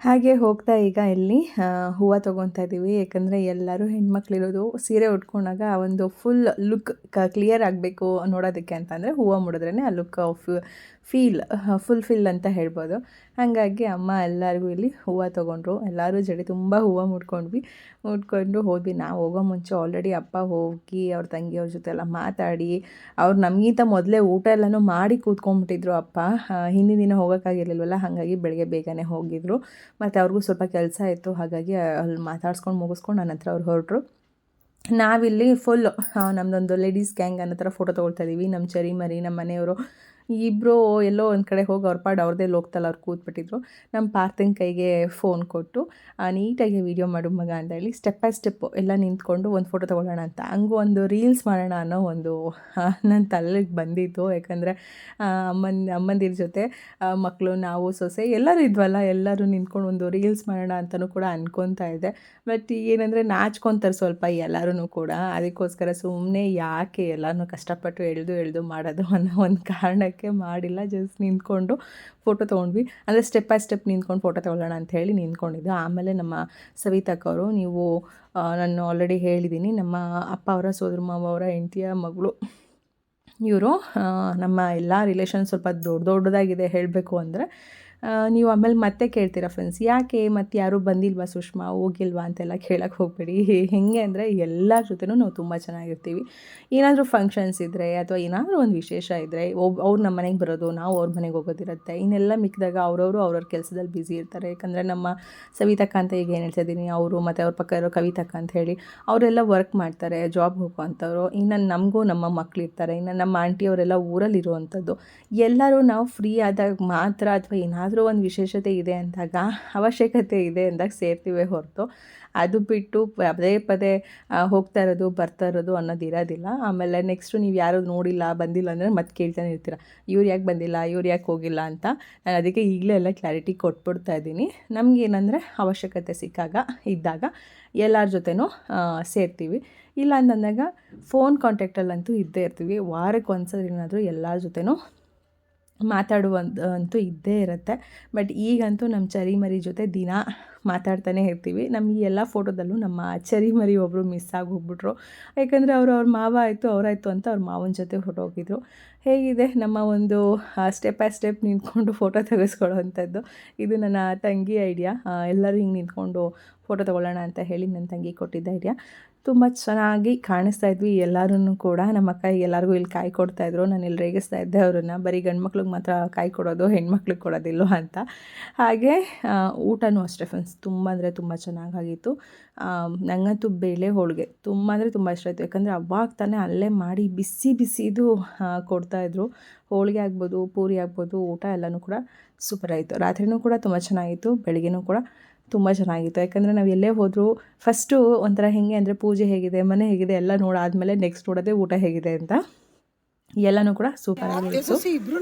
ಹಾಗೆ ಹೋಗ್ತಾ ಈಗ ಇಲ್ಲಿ ಹೂವು ತೊಗೊತಾ ಇದ್ದೀವಿ ಯಾಕಂದರೆ ಎಲ್ಲರೂ ಹೆಣ್ಮಕ್ಳಿರೋದು ಸೀರೆ ಉಟ್ಕೊಂಡಾಗ ಆ ಒಂದು ಫುಲ್ ಲುಕ್ ಕ ಕ್ಲಿಯರ್ ಆಗಬೇಕು ನೋಡೋದಕ್ಕೆ ಅಂತಂದರೆ ಹೂವು ಮುಡಿದ್ರೇ ಆ ಲುಕ್ ಫೀಲ್ ಫುಲ್ಫಿಲ್ ಅಂತ ಹೇಳ್ಬೋದು. ಹಾಗಾಗಿ ಅಮ್ಮ ಎಲ್ಲರಿಗೂ ಇಲ್ಲಿ ಹೂವು ತೊಗೊಂಡ್ರು. ಎಲ್ಲರೂ ಜಡೆ ತುಂಬ ಹೂವು ಮುಡ್ಕೊಂಡ್ವಿ. ಮುಡ್ಕೊಂಡು ಹೋದ್ವಿ. ನಾವು ಹೋಗೋ ಮುಂಚೆ ಆಲ್ರೆಡಿ ಅಪ್ಪ ಹೋಗಿ, ಅವ್ರ ತಂಗಿಯವ್ರ ಜೊತೆ ಎಲ್ಲ ಮಾತಾಡಿ, ಅವ್ರು ನಮಗಿಂತ ಮೊದಲೇ ಊಟ ಎಲ್ಲನೂ ಮಾಡಿ ಕೂತ್ಕೊಂಡ್ಬಿಟ್ಟಿದ್ರು ಅಪ್ಪ. ಹಿಂದಿನ ದಿನ ಹೋಗೋಕ್ಕಾಗಿರ್ಲಿಲ್ವಲ್ಲ? ಹಾಗಾಗಿ ಬೆಳಗ್ಗೆ ಬೇಗನೆ ಹೋಗಿದ್ರು. ಮತ್ತು ಅವ್ರಿಗೂ ಸ್ವಲ್ಪ ಕೆಲಸ ಇತ್ತು, ಹಾಗಾಗಿ ಅಲ್ಲಿ ಮಾತಾಡ್ಸ್ಕೊಂಡು ಮುಗಿಸ್ಕೊಂಡು ನನ್ನ ಹತ್ರ ಅವ್ರು ಹೊರಟ್ರು. ನಾವಿಲ್ಲಿ ಫುಲ್ಲು ನಮ್ಮದೊಂದು ಲೇಡೀಸ್ ಗ್ಯಾಂಗ್ ಅನ್ನೋ ಥರ ಫೋಟೋ ತೊಗೊಳ್ತಾ ಇದ್ದೀವಿ ನಮ್ಮ ಚರಿ ಮರಿ ನಮ್ಮ ಮನೆಯವರು ಇಬ್ಬರು ಎಲ್ಲೋ ಒಂದು ಕಡೆ ಹೋಗಿ ಅವ್ರ ಪಾಡು ಅವ್ರದ್ದೇ ಲೋಕದಲ್ಲಿ ಅವ್ರು ಕೂತ್ಬಿಟ್ಟಿದ್ರು. ನಮ್ಮ ಪಾರ್ಥನ್ ಕೈಗೆ ಫೋನ್ ಕೊಟ್ಟು ನೀಟಾಗಿ ವೀಡಿಯೋ ಮಾಡು ಮಗ ಅಂತ ಹೇಳಿ ಸ್ಟೆಪ್ ಬೈ ಸ್ಟೆಪ್ಪು ಎಲ್ಲ ನಿಂತ್ಕೊಂಡು ಒಂದು ಫೋಟೋ ತೊಗೊಳ್ಳೋಣ ಅಂತ. ಹಂಗೂ ಒಂದು ರೀಲ್ಸ್ ಮಾಡೋಣ ಅನ್ನೋ ಒಂದು ನನ್ನ ತಲೆಗೆ ಬಂದಿತ್ತು. ಯಾಕಂದರೆ ಅಮ್ಮನ, ಅಮ್ಮಂದಿರ ಜೊತೆ ಮಕ್ಕಳು ನಾವು, ಸೊಸೆ ಎಲ್ಲರೂ ಇದ್ವಲ್ಲ, ಎಲ್ಲರೂ ನಿಂತ್ಕೊಂಡು ಒಂದು ರೀಲ್ಸ್ ಮಾಡೋಣ ಅಂತಲೂ ಕೂಡ ಅನ್ಕೊತಾ ಇದ್ದೆ. ಬಟ್ ಏನಂದರೆ ನಾಚ್ಕೊತಾರೆ ಸ್ವಲ್ಪ ಎಲ್ಲರೂ ಕೂಡ. ಅದಕ್ಕೋಸ್ಕರ ಸುಮ್ಮನೆ ಯಾಕೆ ಎಲ್ಲರೂ ಕಷ್ಟಪಟ್ಟು ಎಳೆದು ಎಳೆದು ಮಾಡೋದು ಅನ್ನೋ ಒಂದು ಕಾರಣಕ್ಕೆ ಮಾಡಿಲ್ಲ ಜಸ್ಟ್ ನಿಂತ್ಕೊಂಡು ಫೋಟೋ ತೊಗೊಂಡ್ವಿ. ಅಂದರೆ ಸ್ಟೆಪ್ ಬೈ ಸ್ಟೆಪ್ ನಿಂತ್ಕೊಂಡು ಫೋಟೋ ತೊಗೊಳ್ಳೋಣ ಅಂತ ಹೇಳಿ ನಿಂತ್ಕೊಂಡಿದ್ದು. ಆಮೇಲೆ ನಮ್ಮ ಸವಿತಾಕವರು, ನೀವು ನಾನು ಆಲ್ರೆಡಿ ಹೇಳಿದ್ದೀನಿ ನಮ್ಮ ಅಪ್ಪ ಅವರ, ಸೋದರ ಮಾವ ಅವರ, ಹೆಂಡತಿಯ ಮಗಳು, ಇವರು ನಮ್ಮ ಎಲ್ಲ ರಿಲೇಷನ್ ಸ್ವಲ್ಪ ದೊಡ್ಡ ದೊಡ್ಡದಾಗಿದೆ ಹೇಳಬೇಕು ಅಂದರೆ ನೀವು ಆಮೇಲೆ ಮತ್ತೆ ಕೇಳ್ತೀರಾ ಫ್ರೆಂಡ್ಸ್ ಯಾಕೆ ಮತ್ತೆ ಯಾರೂ ಬಂದಿಲ್ವಾ ಸುಷ್ಮಾ? ಹೋಗಿಲ್ವಾ ಅಂತೆಲ್ಲ ಕೇಳಕ್ಕೆ ಹೋಗಬೇಡಿ. ಹೆಂಗೆ ಅಂದರೆ ಎಲ್ಲರ ಜೊತೆನೂ ನಾವು ತುಂಬ ಚೆನ್ನಾಗಿರ್ತೀವಿ. ಏನಾದರೂ ಫಂಕ್ಷನ್ಸ್ ಇದ್ದರೆ ಅಥವಾ ಏನಾದರೂ ಒಂದು ವಿಶೇಷ ಇದ್ದರೆ ಒಬ್, ಅವ್ರು ನಮ್ಮ ಮನೆಗೆ ಬರೋದು, ನಾವು ಅವ್ರ ಮನೆಗೆ ಹೋಗೋದಿರುತ್ತೆ. ಇನ್ನೆಲ್ಲ ಮಿಕ್ಕಿದಾಗ ಅವರವರು ಅವ್ರವ್ರ ಕೆಲಸದಲ್ಲಿ ಬ್ಯುಸಿ ಇರ್ತಾರೆ. ಯಾಕಂದರೆ ನಮ್ಮ ಸವಿತಕ್ಕ ಅಂತ ಈಗ ಏನು ಹೇಳ್ತಾ ಇದ್ದೀನಿ ಅವರು ಮತ್ತು ಅವ್ರ ಪಕ್ಕ ಇರೋ ಕವಿತಕ್ಕ ಅಂತ ಹೇಳಿ ಅವರೆಲ್ಲ ವರ್ಕ್ ಮಾಡ್ತಾರೆ ಜಾಬ್ ಹೋಗುವಂಥವ್ರು ಇನ್ನು ನಮಗೂ ನಮ್ಮ ಮಕ್ಳು ಇರ್ತಾರೆ. ಇನ್ನು ನಮ್ಮ ಆಂಟಿಯವರೆಲ್ಲ ಊರಲ್ಲಿ ಇರುವಂಥದ್ದು ಎಲ್ಲರೂ ನಾವು ಫ್ರೀ ಆದಾಗ ಮಾತ್ರ ಅಥವಾ ಏನಾದರೂ ಒಂದು ವಿಶೇಷತೆ ಇದೆ ಅಂದಾಗ ಅವಶ್ಯಕತೆ ಇದೆ ಅಂದಾಗ ಸೇರ್ತೀವಿ ಹೊರತು. ಅದು ಬಿಟ್ಟು ಪದೇ ಪದೇ ಹೋಗ್ತಾ ಇರೋದು, ಬರ್ತಾ ಇರೋದು ಅನ್ನೋದು ಇರೋದಿಲ್ಲ. ಆಮೇಲೆ ನೆಕ್ಸ್ಟು ನೀವು ಯಾರು ನೋಡಿಲ್ಲ, ಬಂದಿಲ್ಲ ಅಂದರೆ ಮತ್ತೆ ಕೇಳ್ತಾನೆ ಇರ್ತೀರ. ಇವ್ರು ಯಾಕೆ ಬಂದಿಲ್ಲ, ಇವ್ರು ಯಾಕೆ ಹೋಗಿಲ್ಲ ಅಂತ ನಾನು ಅದಕ್ಕೆ ಈಗಲೇ ಎಲ್ಲ ಕ್ಲಾರಿಟಿ ಕೊಟ್ಬಿಡ್ತಾ ಇದ್ದೀನಿ. ನಮಗೇನಂದರೆ ಅವಶ್ಯಕತೆ ಸಿಕ್ಕಾಗ, ಇದ್ದಾಗ ಎಲ್ಲರ ಜೊತೆನೂ ಸೇರ್ತೀವಿ. ಇಲ್ಲ ಅಂತಂದಾಗ ಫೋನ್ ಕಾಂಟ್ಯಾಕ್ಟಲ್ಲಂತೂ ಇದ್ದೇ ಇರ್ತೀವಿ. ವಾರಕ್ಕೆ ಒಂದ್ಸಲ ಏನಾದರೂ ಎಲ್ಲರ ಜೊತೆನೂ ಮಾತಾಡುವಂತ ಇದ್ದೇ ಇರುತ್ತೆ. ಬಟ್ ಈಗಂತೂ ನಮ್ಮ ಚರಿ ಮರಿ ಜೊತೆ ದಿನ ಮಾತಾಡ್ತಾನೆ ಇರ್ತೀವಿ. ನಮಗೆ ಎಲ್ಲ ಫೋಟೋದಲ್ಲೂ ನಮ್ಮ ಚರಿ ಮರಿ ಒಬ್ಬರು ಮಿಸ್ ಆಗಿ ಹೋಗ್ಬಿಟ್ರು ಯಾಕಂದರೆ ಅವರು ಅವ್ರ ಮಾವ ಆಯಿತು ಅವರಾಯಿತು ಅಂತ ಅವ್ರ ಮಾವನ ಜೊತೆ ಫೋಟೋ ಹೋಗಿದ್ರು. ಹೇಗಿದೆ ನಮ್ಮ ಒಂದು ಸ್ಟೆಪ್ ಬೈ ಸ್ಟೆಪ್ ನಿಂತ್ಕೊಂಡು ಫೋಟೋ ತೆಗೆಸ್ಕೊಳ್ಳೋವಂಥದ್ದು? ಇದು ನನ್ನ ತಂಗಿ ಐಡಿಯಾ ಎಲ್ಲರೂ ಹಿಂಗೆ ನಿಂತ್ಕೊಂಡು ಫೋಟೋ ತೊಗೊಳ್ಳೋಣ ಅಂತ ಹೇಳಿ ನನ್ನ ತಂಗಿ ಕೊಟ್ಟಿದ್ದ ಐಡಿಯಾ ತುಂಬ ಚೆನ್ನಾಗಿ ಕಾಣಿಸ್ತಾ ಇದ್ವಿ. ಎಲ್ಲರೂ ಕೂಡ ನಮ್ಮ ಅಕ್ಕ ಎಲ್ಲರಿಗೂ ಇಲ್ಲಿ ಕಾಯಿ ಕೊಡ್ತಾಯಿದ್ರು ನಾನು ಇಲ್ಲಿ ರೇಗಿಸ್ತಾ ಇದ್ದೆ. ಅವ್ರನ್ನ ಬರೀ ಗಂಡ್ಮಕ್ಳಿಗೆ ಮಾತ್ರ ಕಾಯಿ ಕೊಡೋದು, ಹೆಣ್ಮಕ್ಳಿಗೆ ಕೊಡೋದಿಲ್ಲ ಅಂತ. ಹಾಗೆ ಊಟನೂ ಅಷ್ಟೇ ಫ್ರೆಂಡ್ಸ್ ತುಂಬ ಅಂದರೆ ತುಂಬ ಚೆನ್ನಾಗಾಗಿತ್ತು. ನನಗಂತೂ ಬೇಳೆ ಹೋಳಿಗೆ ತುಂಬ ಅಂದರೆ ತುಂಬ ಇಷ್ಟ ಆಯಿತು. ಯಾಕಂದರೆ ಅವಾಗ ತಾನೇ ಅಲ್ಲೇ ಮಾಡಿ ಬಿಸಿ ಬಿಸಿದು ಕೊಡ್ತಾಯಿದ್ರು ಹೋಳಿಗೆ ಆಗ್ಬೋದು, ಪೂರಿ ಆಗ್ಬೋದು, ಊಟ ಎಲ್ಲನೂ ಕೂಡ ಸೂಪರ್ ಆಯಿತು. ರಾತ್ರಿನೂ ಕೂಡ ತುಂಬ ಚೆನ್ನಾಗಿತ್ತು. ಬೆಳಗ್ಗೆನೂ ಕೂಡ ತುಂಬ ಚೆನ್ನಾಗಿತ್ತು. ಯಾಕಂದರೆ ನಾವು ಎಲ್ಲೇ ಹೋದರೂ ಫಸ್ಟು ಒಂಥರ ಹೇಗೆ ಅಂದರೆ ಪೂಜೆ ಹೇಗಿದೆ ಮನೆ ಹೇಗಿದೆ ಎಲ್ಲ ನೋಡಾದ್ಮೇಲೆ ನೆಕ್ಸ್ಟ್ ನೋಡೋದೇ ಊಟ ಹೇಗಿದೆ ಅಂತ. ಎಲ್ಲನೂ ಕೂಡ ಸೂಪರ್ ಆಗಿತ್ತು ಇಬ್ರು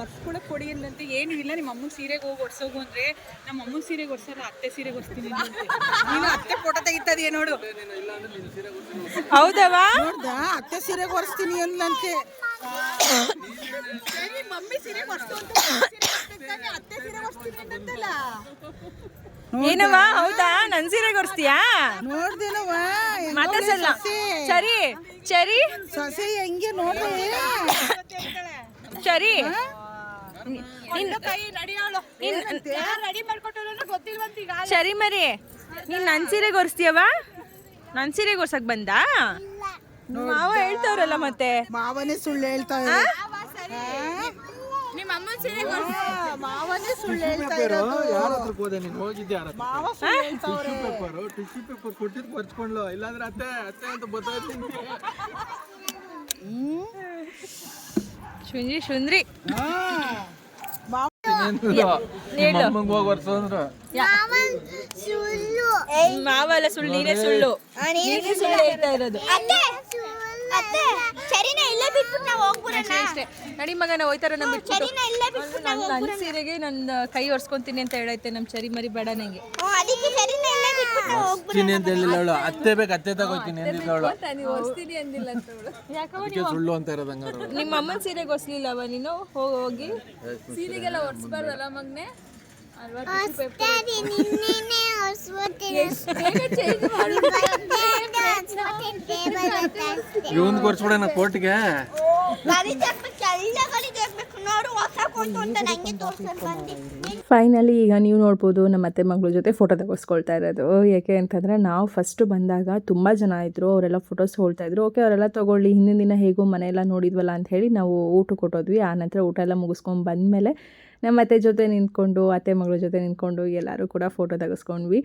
ಒರ್ಸ್ಕೊಳಕ್ ಕೊಡಿ ಅಂದಂತೆ ಏನು ಇಲ್ಲ. ನಿಮ್ಮ ಅಮ್ಮನ ಸೀರೆಗೆ ಹೋಗಿ ಒಡ್ಸೋಗು ಅಂದ್ರೆ ನಮ್ಮ ಅಮ್ಮನ ಸೀರೆಗೆ ಒಡ್ಸಲ್ಲ ಅತ್ತೆ ಸೀರೆಗೆ ಒಡ್ಸ್ತೀನಿ. ನೀನು ಅತ್ತೆ ಫೋಟೋ ತೆಗಿತದೇ ನೋಡು. ಹೌದವಾ? ನೋಡ್ದ? ಅತ್ತೆ ಸೀರೆಗೆ ಒರ್ಸ್ತೀನಿ ಅಂದಂತೆ ಸರಿ ಮಮ್ಮಿ ಅಂತ ಅತ್ತೆ ಸೀರೆಗೆ ಒರ್ಸ್ತೀನಿ ಅಂದಂತಲ್ಲ ಏನವ ಹೌದಾ? ನನ್ ಸೀರೆಗೆ ಒರ್ಸ್ತೀಯಾ? ನೋಡ್ದೇನವ್ವ? ಮಾತಾಡ್ಸಲ್ಲ ಸರಿ ಸರಿ ಸೊಸೆ ಹೆಂಗೆ ನೋಡ್ದೆ ಚರಿ. ಸರಿ ಮರಿ ನೀನ್ ನನ್ ಸೀರೆ ಒರ್ಸ್ತೀಯವ ನನ್ ಸೀರೆ ಒರ್ಸಕ್ ಬಂದ? ಮಾವ ಹೇಳ್ತಾವ್ರಲ್ಲ ಮತ್ತೆ. ಮಾವನೇ ಸುಳ್ಳು ಹೇಳ್ತಾ ಮಾವನೇ ಸುಳ್ಳು ಹೇಳ್ತಾ ಇರೋದು. ಯಾರ ಹತ್ರಕ್ಕೆ ಹೋದೆ ನೀನು? ಹೋಗಿದ್ದೆ ಯಾರ ಟಿಶ್ಯೂ ಪೇಪರು ಟಿಶ್ಯೂ ಪೇಪರ್ ಕೊಟ್ಟಿದ್ದು ಬರ್ಚ್ಕೊಂಡ್ಲು. ಇಲ್ಲಾಂದ್ರೆ ಅತ್ತೆ ಅತ್ತೆ ಅಂತ ಗೊತ್ತಾಗ್ತೀನಿ ಶುಂದ್ರಿ ಶುಂದ್ರಿ ಮಾವ. ಅಲ್ಲ ಸುಳ್ಳು. ನೀನೇ ಸುಳ್ಳು ನೀನೇ ಸುಳ್ಳು ಹೇಳ್ತಾ ಇರೋದು. ಅತ್ತೆ ಸರಿನಾ ಇಲ್ಲೇ ಬಿಟ್ಬಿಟ್ಟು ನಾವು ಹೋಗ್ಬಿಡೋಣ. ಅಷ್ಟೇ ನಡಿ ಮಗ ನಾವು ಹೋಯ್ತಾರ ನಮ್ಮ ಇಲ್ಲೇ ಬಿಟ್ಬಿಟ್ಟು ನಾವು ನನ್ನ ಸೀರೆಗೆ ನನ್ನ ಕೈ ಒರ್ಸ್ಕೊಂತೀನಿ ಅಂತ ಹೇಳೈತೆ ನಮ್ಮ ಚರಿ ಮರಿ ಬೇಡ ನಂಗೆ. ಹ್ಞೂ ಅದಕ್ಕೆ ಇಲ್ಲೇ ಬಿಟ್ಬಿಟ್ಟು ನಾವು ಹೋಗ್ಬಿಡೋಣ. ಚಿನ್ನಿ ಅಂತ ಹೇಳಿಲ್ಲ ಅವಳು. ಅತ್ತೆ ಬೇಕು ಅತ್ತೆ ತಗೋತೀನಿ ನೀವು ಒರ್ಸ್ತೀನಿ ಅಂದಿಲ್ಲ ಅಂತ ಯಾಕವ ಅದಕ್ಕೆ ಸುಳ್ಳು ಅಂತ ನಿಮ್ಮ ಅಮ್ಮನ ಸೀರೆಗೆ ಒರ್ಸ್ಲಿಲ್ಲವ ನೀನು? ಹೋಗಿ ಹೋಗಿ. ಸೀರೆಗೆಲ್ಲ ಒರ್ಸ್ಬಾರ್ದಲ್ಲ ಮಗ್ನೆ? ಇವನ್ ಕೊರ್ಸ್ಬಿಡೋಣ ಕೋರ್ಟ್ಗೆ. ಫೈನಲಿ ಈಗ ನೀವು ನೋಡ್ಬೋದು ನಮ್ಮ ಅತ್ತೆ ಮಗಳ ಜೊತೆ ಫೋಟೋ ತೆಗೆಸ್ಕೊಳ್ತಾ ಇರೋದು. ಯಾಕೆ ಅಂತಂದರೆ ನಾವು ಫಸ್ಟು ಬಂದಾಗ ತುಂಬ ಜನ ಇದ್ದರು ಅವರೆಲ್ಲ ಫೋಟೋಸ್ ಹೋಳ್ತಾ ಇದ್ರು. ಓಕೆ ಅವರೆಲ್ಲ ತಗೊಳ್ಳಿ ಹಿಂದಿನ ದಿನ ಹೇಗೂ ಮನೆಯೆಲ್ಲ ನೋಡಿದ್ವಲ್ಲ ಅಂತ ಹೇಳಿ ನಾವು ಊಟಕ್ಕೆ ಕೊಟ್ಟೋದ್ವಿ. ಆ ನಂತರ ಊಟ ಎಲ್ಲ ಮುಗಿಸ್ಕೊಂಡು ಬಂದಮೇಲೆ ನಮ್ಮ ಅತ್ತೆ ಜೊತೆ ನಿಂತ್ಕೊಂಡು, ಅತ್ತೆ ಮಗಳ ಜೊತೆ ನಿಂತ್ಕೊಂಡು ಎಲ್ಲರೂ ಕೂಡ ಫೋಟೋ ತೆಗೆಸ್ಕೊಂಡ್ವಿ.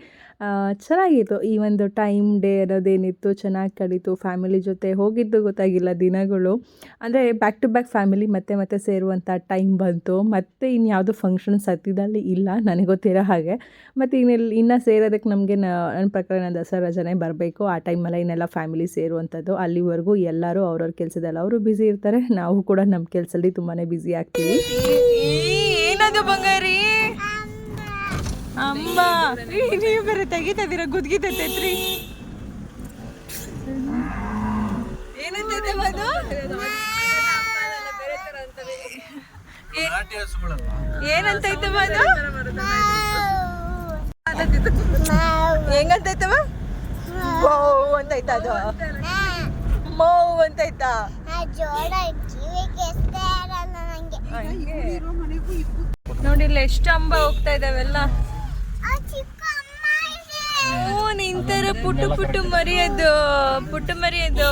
ಚೆನ್ನಾಗಿತ್ತು. ಈ ಒಂದು ಟೈಮ್ ಡೇ ಅನ್ನೋದೇನಿತ್ತು, ಚೆನ್ನಾಗಿ ಕಳೀತು. ಫ್ಯಾಮಿಲಿ ಜೊತೆ ಹೋಗಿದ್ದು ಗೊತ್ತಾಗಿಲ್ಲ ದಿನಗಳು. ಅಂದರೆ ಬ್ಯಾಕ್ ಟು ಬ್ಯಾಕ್ ಫ್ಯಾಮಿಲಿ ಮತ್ತೆ ಮತ್ತೆ ಸೇರುವಂಥ ಟೈಮ್ ಬಂತು. ಮತ್ತೆ ಇನ್ಯಾವುದು ಫಂಕ್ಷನ್ ಸತ್ಯದಲ್ಲಿ ಇಲ್ಲ, ನನಗೆ ಗೊತ್ತಿರೋ ಹಾಗೆ. ಮತ್ತು ಇನ್ನೆಲ್ಲಿ ಇನ್ನು ಸೇರೋದಕ್ಕೆ ನಮಗೆ ನನ್ನ ಪ್ರಕಾರ ನಾನು ದಸರಾ ರಜನೆ ಬರಬೇಕು. ಆ ಟೈಮಲ್ಲಿ ಇನ್ನೆಲ್ಲ ಫ್ಯಾಮಿಲಿ ಸೇರುವಂಥದ್ದು. ಅಲ್ಲಿವರೆಗೂ ಎಲ್ಲರೂ ಅವ್ರವ್ರ ಕೆಲಸದಲ್ಲಿ ಅವರು ಬ್ಯುಸಿ ಇರ್ತಾರೆ. ನಾವು ಕೂಡ ನಮ್ಮ ಕೆಲಸದಲ್ಲಿ ತುಂಬಾ ಬ್ಯುಸಿ ಆಗ್ತೀವಿ. ಏನದು ಬಂಗಾರಿ? ಅಮ್ಮ. ನೀವು ಬರೀ ತೆಗಿತದೀರ? ಗುದ್ಗಿತೈತ್ರಿ ಏನಂತೈತೆ ಮದು ಏನಂತೈತೆ ಮದು ಹೆಂಗಂತೈತವ ಮೌ ಅಂತೈತ ಅದು? ಮೌ ಅಂತೈತಾ ಕಿವಿಗೆ ನಂಗೆ. ನೋಡಿ ಇಲ್ಲಿ ಎಷ್ಟು ಅಂಬ ಹೋಗ್ತಾ ಇದಾವೆಲ್ಲ. ಆ ಚಿಕ್ಕ ಅಮ್ಮ ಇದೆ. ಓ ನಿಂತರ ಪುಟ್ಟು ಪುಟ್ಟು ಮರಿಯದು ಪುಟ್ಟು ಮರಿಯೋದು